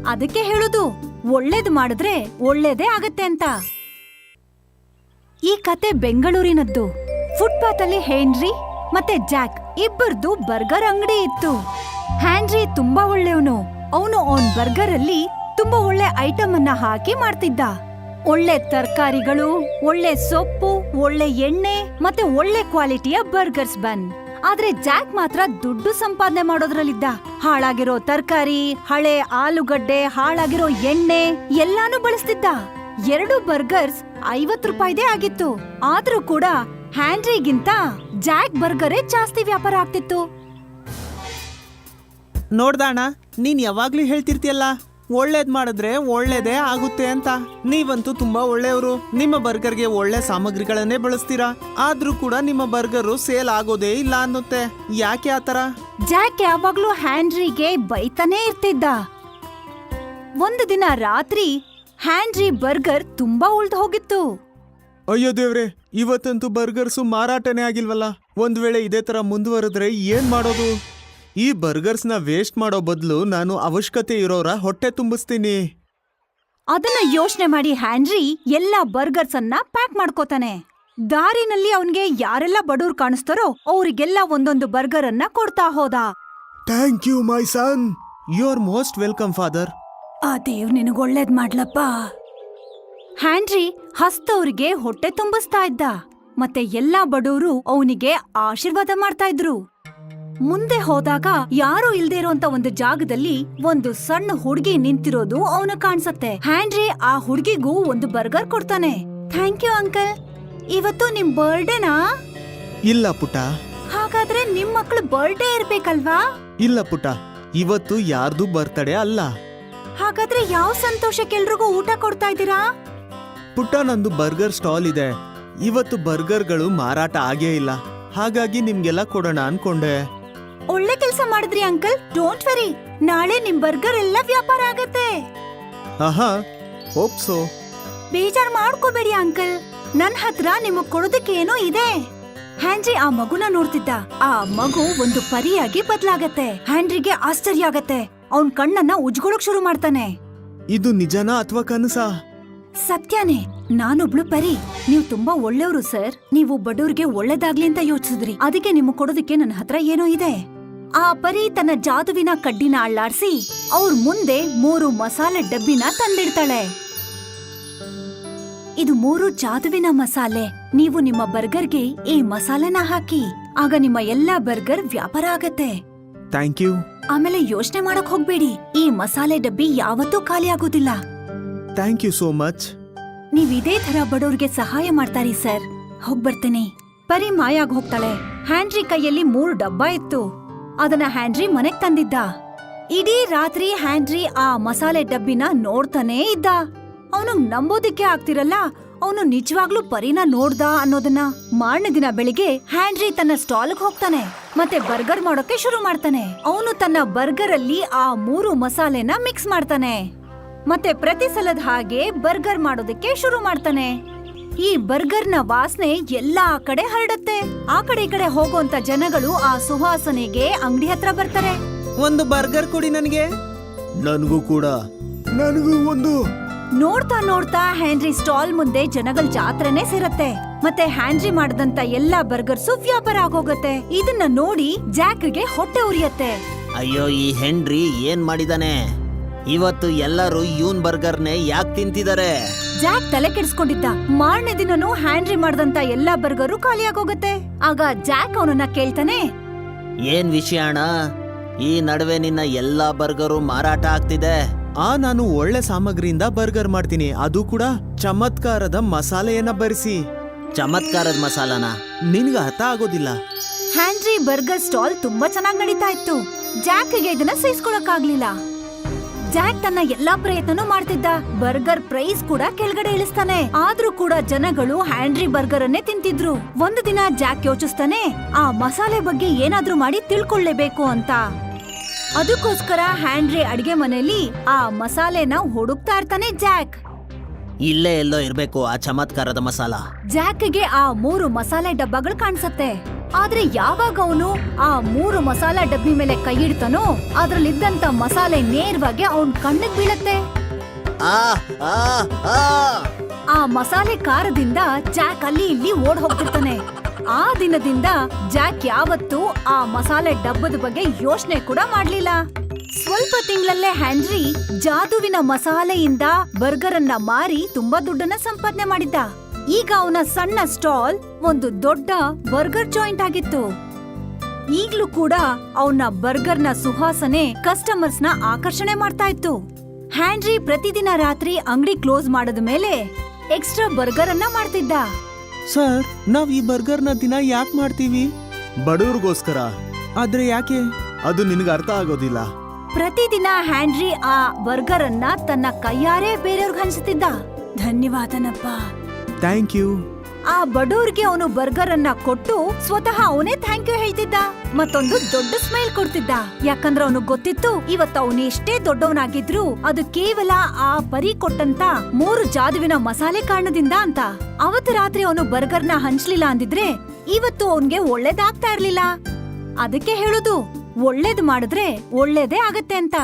ಅದಕ್ಕೆ ಹೇಳುದು, ಒಳ್ಳೇದ್ ಮಾಡಿದ್ರೆ ಒಳ್ಳೇದೇ ಆಗತ್ತೆ ಅಂತ. ಈ ಕತೆ ಬೆಂಗಳೂರಿನದ್ದು. ಫುಟ್ಪಾತ್ ಅಲ್ಲಿ ಹೆನ್ರಿ ಮತ್ತೆ ಜಾಕ್ ಇಬ್ಬರದು ಬರ್ಗರ್ ಅಂಗಡಿ ಇತ್ತು. ಹ್ಯಾಂಡ್ರಿ ತುಂಬಾ ಒಳ್ಳೆಯವನು. ಅವನು ಅವನ್ ಬರ್ಗರ್ ಅಲ್ಲಿ ತುಂಬಾ ಒಳ್ಳೆ ಐಟಮ್ ಅನ್ನ ಹಾಕಿ ಮಾಡ್ತಿದ್ದ. ಒಳ್ಳೆ ತರಕಾರಿಗಳು, ಒಳ್ಳೆ ಸೊಪ್ಪು, ಒಳ್ಳೆ ಎಣ್ಣೆ ಮತ್ತೆ ಒಳ್ಳೆ ಕ್ವಾಲಿಟಿಯ ಬರ್ಗರ್ಸ್ ಬನ್ ಆದ್ರೆ ಜಾಕ್ ಮಾತ್ರ ದುಡ್ಡು ಸಂಪಾದನೆ ಮಾಡೋದ್ರಲ್ಲಿದ್ದ. ಹಾಳಾಗಿರೋ ತರಕಾರಿ, ಹಳೆ ಆಲೂಗಡ್ಡೆ, ಹಾಳಾಗಿರೋ ಎಣ್ಣೆ ಎಲ್ಲಾನು ಬಳಸ್ತಿದ್ದ. ಎರಡು ಬರ್ಗರ್ಸ್ ಐವತ್ ರೂಪಾಯಿದೇ ಆಗಿತ್ತು. ಆದ್ರೂ ಕೂಡ ಹ್ಯಾಂಡ್ರಿಗಿಂತ ಜಾಕ್ ಬರ್ಗರೇ ಜಾಸ್ತಿ ವ್ಯಾಪಾರ ಆಗ್ತಿತ್ತು. ನೋಡ್ದಾಣ ನೀನ್ ಯಾವಾಗ್ಲೂ ಹೇಳ್ತಿರ್ತೀಯಲ್ಲ ಒಳ್ಳೇದ್ ಮಾಡಿದ್ರೆ ಒಳ್ಳೇದೇ ಆಗುತ್ತೆ ಅಂತ. ನೀವಂತೂ ತುಂಬಾ ಒಳ್ಳೆಯವರು. ನಿಮ್ಮ ಬರ್ಗರ್ಗೆ ಒಳ್ಳೆ ಸಾಮಗ್ರಿಗಳನ್ನೇ ಬಳಸ್ತೀರಾ? ಆದ್ರೂ ಕೂಡ ನಿಮ್ಮ ಬರ್ಗರು ಸೇಲ್ ಆಗೋದೇ ಇಲ್ಲ ಅನ್ನುತ್ತೆ. ಯಾಕೆ ಆತರ ಜಾಕ್ ಯಾವಾಗ್ಲೂ ಹ್ಯಾಂಡ್ರಿಗೆ ಬೈತಾನೇ ಇರ್ತಿದ್ದ. ಒಂದು ದಿನ ರಾತ್ರಿ ಹ್ಯಾಂಡ್ರಿ ಬರ್ಗರ್ ತುಂಬಾ ಉಳ್ದು ಹೋಗಿತ್ತು. ಅಯ್ಯೋ ದೇವ್ರೆ ಇವತ್ತಂತೂ ಬರ್ಗರ್ಸು ಮಾರಾಟನೇ ಆಗಿಲ್ವಲ್ಲ? ಒಂದ್ ವೇಳೆ ಇದೇ ತರ ಮುಂದುವರೆದ್ರೆ ಏನ್ ಮಾಡೋದು? ಈ ಬರ್ಗರ್ಸ್ನ ವೇಸ್ಟ್ ಮಾಡೋ ಬದಲು ನಾನು ಅವಶ್ಯಕತೆ ಇರೋರ ಹೊಟ್ಟೆ ತುಂಬಿಸ್ತೀನಿ. ಅದನ್ನ ಯೋಚನೆ ಮಾಡಿ ಹ್ಯಾನ್ರಿ ಎಲ್ಲಾ ಬರ್ಗರ್ಸ್ ಅನ್ನ ಪ್ಯಾಕ್ ಮಾಡ್ಕೋತಾನೆ. ದಾರಿನಲ್ಲಿ ಅವನ್ಗೆ ಯಾರೆಲ್ಲ ಬಡವ್ರು ಕಾಣಿಸ್ತಾರೋ ಅವ್ರಿಗೆಲ್ಲ ಒಂದೊಂದು ಬರ್ಗರ್ ಅನ್ನ ಕೊಡ್ತಾ ಹೋದ. Thank you my son. You are most welcome father. ಆ ದೇವ್ ನಿನಗೊಳ್ಳೇದ್ ಮಾಡ್ಲಪ್ಪ. ಹ್ಯಾಂಡ್ರಿ ಹಸ್ತವ್ರಿಗೆ ಹೊಟ್ಟೆ ತುಂಬಿಸ್ತಾ ಇದ್ದ. ಮತ್ತೆ ಎಲ್ಲಾ ಬಡವರು ಅವನಿಗೆ ಆಶೀರ್ವಾದ ಮಾಡ್ತಾ ಇದ್ರು. ಮುಂದೆ ಹೋದಾಗ ಯಾರು ಇಲ್ದೇ ಇರುವಂತ ಒಂದು ಜಾಗದಲ್ಲಿ ಒಂದು ಸಣ್ಣ ಹುಡುಗಿ ನಿಂತಿರೋದು ಅವನು ಕಾಣ್ಸತ್ತೆ. ಹ್ಯಾಂಡ್ರಿ ಆ ಹುಡುಗಿಗೂ ಒಂದು ಬರ್ಗರ್ ಕೊಡ್ತಾನೆ. ಥ್ಯಾಂಕ್ ಯು ಅಂಕಲ್ ಇವತ್ತು ನಿಮ್ ಬರ್ಡೇನಾ ಇಲ್ಲ ಪುಟ ಹಾಗಾದ್ರೆ ನಿಮ್ ಮಕ್ಳು ಬರ್ಡೇ ಇರ್ಬೇಕಲ್ವಾ? ಇಲ್ಲ ಪುಟ ಇವತ್ತು ಯಾರ್ದು ಬರ್ತಡೇ ಅಲ್ಲ. ಹಾಗಾದ್ರೆ ಯಾವ ಸಂತೋಷಕ್ಕೆ ಎಲ್ರಿಗೂ ಊಟ ಕೊಡ್ತಾ ಇದ್ದೀರಾ? ಪುಟ್ಟ ನಂದು ಬರ್ಗರ್ ಸ್ಟಾಲ್ ಇದೆ. ಇವತ್ತು ಬರ್ಗರ್ಗಳು ಮಾರಾಟ ಆಗೇ ಇಲ್ಲ. ಹಾಗಾಗಿ ನಿಮ್ಗೆಲ್ಲ ಕೊಡೋಣ ಅನ್ಕೊಂಡೆ. ಒಳ್ಳೆ ಕೆಲಸ ಮಾಡಿದ್ರಿ ಅಂಕಲ್. ಡೋಂಟ್ ವೆರಿ ನಾಳೆ ನಿಮ್ ಬರ್ಗರ್ ಎಲ್ಲ ವ್ಯಾಪಾರ ಆಗತ್ತೆ. ಆಹಾ ಹೋಪ್ಸೋ ಬೇಜಾರ್ ಮಾಡ್ಕೋಬೇಡಿ ಅಂಕಲ್. ನನ್ ಹತ್ರ ನಿಮಗ್ ಕೊಡೋದಕ್ಕೆ ಏನೋ ಇದೆ. ಹ್ಯಾಂಡ್ರಿ ಆ ಮಗುನ ನೋಡ್ತಿದ್ದ. ಆ ಮಗು ಒಂದು ಪರಿಯಾಗಿ ಬದ್ಲಾಗತ್ತೆ. ಹ್ಯಾಂಡ್ರಿಗೆ ಆಶ್ಚರ್ಯ ಆಗತ್ತೆ. ಅವನ್ ಕಣ್ಣನ್ನ ಉಜ್ಗೊಳಕ್ ಶುರು ಮಾಡ್ತಾನೆ. ಇದು ನಿಜನಾ ಅಥವಾ ಕನಸಾ? ಸತ್ಯನೇ ನಾನೊಬ್ಳು ಪರಿ. ನೀವು ತುಂಬಾ ಒಳ್ಳೆಯವರು ಸರ್. ನೀವು ಬಡವ್ರಿಗೆ ಒಳ್ಳೇದಾಗ್ಲಿ ಅಂತ ಯೋಚಿಸಿದ್ರಿ. ಅದಕ್ಕೆ ನಿಮ್ಗೆ ಕೊಡೋದಕ್ಕೆ ನನ್ನ ಹತ್ರ ಏನೋ ಇದೆ. ಆ ಪರಿ ತನ್ನ ಜಾದುವಿನ ಕಡ್ಡಿನ ಅಳ್ಳಾಡ್ಸಿ ಅವ್ರ ಮುಂದೆ ಮೂರು ಮಸಾಲೆ ಡಬ್ಬಿನ ತಂದಿಡ್ತಾಳೆ. ಇದು ಮೂರು ಜಾದುವಿನ ಮಸಾಲೆ. ನೀವು ನಿಮ್ಮ ಬರ್ಗರ್ಗೆ ಈ ಮಸಾಲೆನ ಹಾಕಿ ಆಗ ನಿಮ್ಮ ಎಲ್ಲಾ ಬರ್ಗರ್ ವ್ಯಾಪಾರ ಆಗತ್ತೆ. Thank you. ಆಮೇಲೆ ಯೋಚನೆ ಮಾಡಕ್ ಹೋಗ್ಬೇಡಿ. ಈ ಮಸಾಲೆ ಡಬ್ಬಿ ಯಾವತ್ತೂ ಖಾಲಿ ಆಗೋದಿಲ್ಲ. ಥ್ಯಾಂಕ್ ಯು ಸೋ ಮಚ್ ನೀವ್ ಇದೇ ತರ ಬಡವ್ರಿಗೆ ಸಹಾಯ ಮಾಡ್ತಾರಿ, ಸರ್. ಹೋಗ್ ಬರ್ತೇನೆ ಪರಿ ಮಾಯಾಗ್ ಹೋಗ್ತಾಳೆ. ಹ್ಯಾಂಡ್ರಿ ಕೈಯಲ್ಲಿ ಮೂರು ಡಬ್ಬ ಇತ್ತು. ಅದನ್ನ ಹ್ಯಾಂಡ್ರಿ ಮನೆಗ್ ತಂದಿದ್ದ. ಇಡೀ ರಾತ್ರಿ ಹ್ಯಾಂಡ್ರಿ ಆ ಮಸಾಲೆ ಡಬ್ಬಿನ ನೋಡ್ತಾನೇ ಇದ್ದ. ಅವನು ನಂಬೋದಿಕ್ಕೆ ಆಗ್ತಿರಲ್ಲ, ಅವನು ನಿಜವಾಗ್ಲೂ ಪರಿನ ನೋಡ್ದ ಅನ್ನೋದನ್ನ ಮಾರನೇ ದಿನ ಬೆಳಿಗ್ಗೆ ಹ್ಯಾಂಡ್ರಿ ತನ್ನ ಸ್ಟಾಲ್ಗ್ ಹೋಗ್ತಾನೆ, ಮತ್ತೆ ಬರ್ಗರ್ ಮಾಡೋಕೆ ಶುರು ಮಾಡ್ತಾನೆ. ಅವನು ತನ್ನ ಬರ್ಗರ್ ಅಲ್ಲಿ ಆ ಮೂರು ಮಸಾಲೆನ ಮಿಕ್ಸ್ ಮಾಡ್ತಾನೆ. ಮತ್ತೆ ಪ್ರತಿ ಸಲದ ಹಾಗೆ ಬರ್ಗರ್ ಮಾಡೋದಕ್ಕೆ ಶುರು ಮಾಡ್ತಾನೆ. ಈ ಬರ್ಗರ್ನ ವಾಸನೆ ಎಲ್ಲಾ ಕಡೆ ಹರಡುತ್ತೆ. ಆ ಕಡೆ ಈ ಕಡೆ ಹೋಗುವಂತ ಜನಗಳು ಆ ಸುವಾಸನೆಗೆ ಅಂಗಡಿ ಹತ್ರ ಬರ್ತಾರೆ. ಒಂದು ಬರ್ಗರ್ ಕೊಡಿ ನನಗೆ. ನನಗೂ ಕೂಡ. ನನಗೂ ಒಂದು. ನೋಡ್ತಾ ನೋಡ್ತಾ ಹ್ಯಾಂಡ್ರಿ ಸ್ಟಾಲ್ ಮುಂದೆ ಜನಗಳ ಜಾತ್ರೆನೇ ಸೇರತ್ತೆ. ಮತ್ತೆ ಹ್ಯಾಂಡ್ರಿ ಮಾಡದಂತ ಎಲ್ಲಾ ಬರ್ಗರ್ಸು ವ್ಯಾಪಾರ ಆಗೋಗತ್ತೆ. ಇದನ್ನ ನೋಡಿ ಜಾಕ್ಗೆ ಹೊಟ್ಟೆ ಉರಿಯತ್ತೆ. ಅಯ್ಯೋ ಈ ಹೆನ್ರಿ ಏನ್ ಮಾಡಿದಾನೆ? ಇವತ್ತು ಎಲ್ಲರೂ ಯೂನ್ ಬರ್ಗರ್ನೇ ಯಾಕೆ ತಿಂತಿದ್ದಾರೆ ಜಾಕ್ ತಲೆ ಕೆಡಿಸ್ಕೊಂಡಿದ್ದ. ಮಾರನೇ ದಿನನೂ ಹ್ಯಾಂಡ್ರಿ ಮಾಡ್ದಂತ ಎಲ್ಲಾ ಬರ್ಗರು ಖಾಲಿಯಾಗೋಗತ್ತೆ ಆಗ ಜಾಕ್ ಅವನನ್ನ ಕೇಳ್ತಾನೆ ಏನ್ ವಿಷಯ ಅಣ್ಣ? ಈ ನಡುವೆ ನಿನ್ನ ಎಲ್ಲಾ ಬರ್ಗರು ಮಾರಾಟ ಆಗ್ತಿದೆ. ಆ ನಾನು ಒಳ್ಳೆ ಸಾಮಗ್ರಿಯಿಂದ ಬರ್ಗರ್ ಮಾಡ್ತೀನಿ. ಅದು ಕೂಡ ಚಮತ್ಕಾರದ ಮಸಾಲೆಯನ್ನ ಬರಿಸಿ. ಚಮತ್ಕಾರದ ಮಸಾಲಾನ? ನಿನ್ಗೆ ಅರ್ಥ ಆಗೋದಿಲ್ಲ. ಹ್ಯಾಂಡ್ರಿ ಬರ್ಗರ್ ಸ್ಟಾಲ್ ತುಂಬಾ ಚೆನ್ನಾಗಿ ನಡೀತಾ ಇತ್ತು. ಜಾಕ್ಗೆ ಇದನ್ನ ಸಹಿಸ್ಕೊಳಕ್ಕಾಗ್ಲಿಲ್ಲ ಜಾಕ್ ತನ್ನ ಎಲ್ಲಾ ಪ್ರಯತ್ನನೂ ಮಾಡ್ತಿದ್ದ. ಬರ್ಗರ್ ಪ್ರೈಸ್ ಕೂಡ ಕೆಳಗಡೆ ಇಳಿಸ್ತಾನೆ. ಆದ್ರೂ ಕೂಡ ಜನಗಳು ಹ್ಯಾಂಡ್ರಿ ಬರ್ಗರ್ ಅನ್ನೇ ತಿಂತಿದ್ರು. ಒಂದು ದಿನ ಜಾಕ್ ಯೋಚಿಸ್ತಾನೆ ಆ ಮಸಾಲೆ ಬಗ್ಗೆ ಏನಾದ್ರೂ ಮಾಡಿ ತಿಳ್ಕೊಳ್ಳೇಬೇಕು ಅಂತ. ಅದಕ್ಕೋಸ್ಕರ ಹ್ಯಾಂಡ್ರಿ ಅಡಿಗೆ ಮನೆಯಲ್ಲಿ ಆ ಮಸಾಲೆನ ಹುಡುಕ್ತಾ ಇರ್ತಾನೆ ಜಾಕ್. ಇಲ್ಲೇ ಎಲ್ಲೋ ಇರ್ಬೇಕು ಆ ಚಮತ್ಕಾರದ ಮಸಾಲ. ಜಾಕ್ಗೆ ಆ ಮೂರು ಮಸಾಲೆ ಡಬ್ಬಗಳು ಕಾಣಿಸತ್ತೆ. ಆದ್ರೆ ಯಾವಾಗ ಅವನು ಆ ಮೂರು ಮಸಾಲಾ ಡಬ್ಬಿ ಮೇಲೆ ಕೈ ಇಡ್ತಾನೋ ಅದ್ರಲ್ಲಿದ್ದಂತ ಮಸಾಲೆ ನೇರವಾಗಿ ಅವನ್ ಕಣ್ಣಿಗೆ ಬೀಳತ್ತೆ. ಆ ಮಸಾಲೆ ಖಾರದಿಂದ ಜಾಕ್ ಅಲ್ಲಿ ಇಲ್ಲಿ ಓಡ್ ಹೋಗ್ತಿರ್ತಾನೆ ಆ ದಿನದಿಂದ ಜಾಕ್ ಯಾವತ್ತೂ ಆ ಮಸಾಲೆ ಡಬ್ಬದ ಬಗ್ಗೆ ಯೋಚನೆ ಕೂಡ ಮಾಡ್ಲಿಲ್ಲ. ಸ್ವಲ್ಪ ತಿಂಗಳಲ್ಲೇ ಹ್ಯಾಂಡ್ರಿ ಜಾದುವಿನ ಮಸಾಲೆಯಿಂದ ಬರ್ಗರ್ ಅನ್ನ ಮಾರಿ ತುಂಬಾ ದುಡ್ಡನ್ನ ಸಂಪಾದನೆ ಮಾಡಿದ್ದ. ಈಗ ಅವನ ಸಣ್ಣ ಸ್ಟಾಲ್ ಒಂದು ದೊಡ್ಡ ಬರ್ಗರ್ ಜಾಯಿಂಟ್ ಆಗಿತ್ತು. ಈಗ್ಲೂ ಕೂಡ ಅವನ ಬರ್ಗರ್ನ ಸುಹಾಸನೆ ಕಸ್ಟಮರ್ಸ್ನ ಆಕರ್ಷಣೆ ಮಾಡ್ತಾ ಇತ್ತು. ಹ್ಯಾಂಡ್ರಿ ಪ್ರತಿದಿನ ರಾತ್ರಿ ಅಂಗಡಿ ಕ್ಲೋಸ್ ಮಾಡದ ಮೇಲೆ ಎಕ್ಸ್ಟ್ರಾ ಬರ್ಗರ್ ಅನ್ನ ಮಾಡ್ತಿದ್ದ. ಸರ್ ನಾವ್ ಈ ಬರ್ಗರ್ನ ದಿನ ಯಾಕೆ ಮಾಡ್ತೀವಿ? ಬಡವ್ರಿಗೋಸ್ಕರ. ಆದ್ರೆ ಯಾಕೆ? ಅದು ನಿನಗೆ ಅರ್ಥ ಆಗೋದಿಲ್ಲ. ಪ್ರತಿದಿನ ಹ್ಯಾಂಡ್ರಿ ಆ ಬರ್ಗರ್ ಅನ್ನ ತನ್ನ ಕೈಯಾರೆ ಬೇರೆಯವ್ರಿಗೆ ಹಂಚುತ್ತಿದ್ದ ಧನ್ಯವಾದನಪ್ಪ. Thank you. ಆ ಬಡವ್ರಿಗೆ ಅವನು ಬರ್ಗರ್ ಅನ್ನ ಕೊಟ್ಟು ಸ್ವತಃ ಅವನೇ ಥ್ಯಾಂಕ್ ಯು ಹೇಳ್ತಿದ್ದ. ಮತ್ತೊಂದು ದೊಡ್ಡ ಸ್ಮೈಲ್ ಕೊಡ್ತಿದ್ದ. ಯಾಕಂದ್ರೆ ಅವನು ಗೊತ್ತಿತ್ತು, ಇವತ್ತು ಅವನು ಎಷ್ಟೇ ದೊಡ್ಡವನಾಗಿದ್ರು ಅದು ಕೇವಲ ಆ ಪರಿ ಕೊಟ್ಟಂತ ಮೂರು ಜಾದುವಿನ ಮಸಾಲೆ ಕಾರಣದಿಂದ ಅಂತ. ಅವತ್ತು ರಾತ್ರಿ ಅವನು ಬರ್ಗರ್ನ ಹಂಚ್ಲಿಲ್ಲ ಅಂದಿದ್ರೆ ಇವತ್ತು ಅವನ್ಗೆ ಒಳ್ಳೇದಾಗ್ತಾ ಇರ್ಲಿಲ್ಲ. ಅದಕ್ಕೆ ಹೇಳುದು, ಒಳ್ಳೇದ್ ಮಾಡಿದ್ರೆ ಒಳ್ಳೇದೇ ಆಗತ್ತೆ ಅಂತ.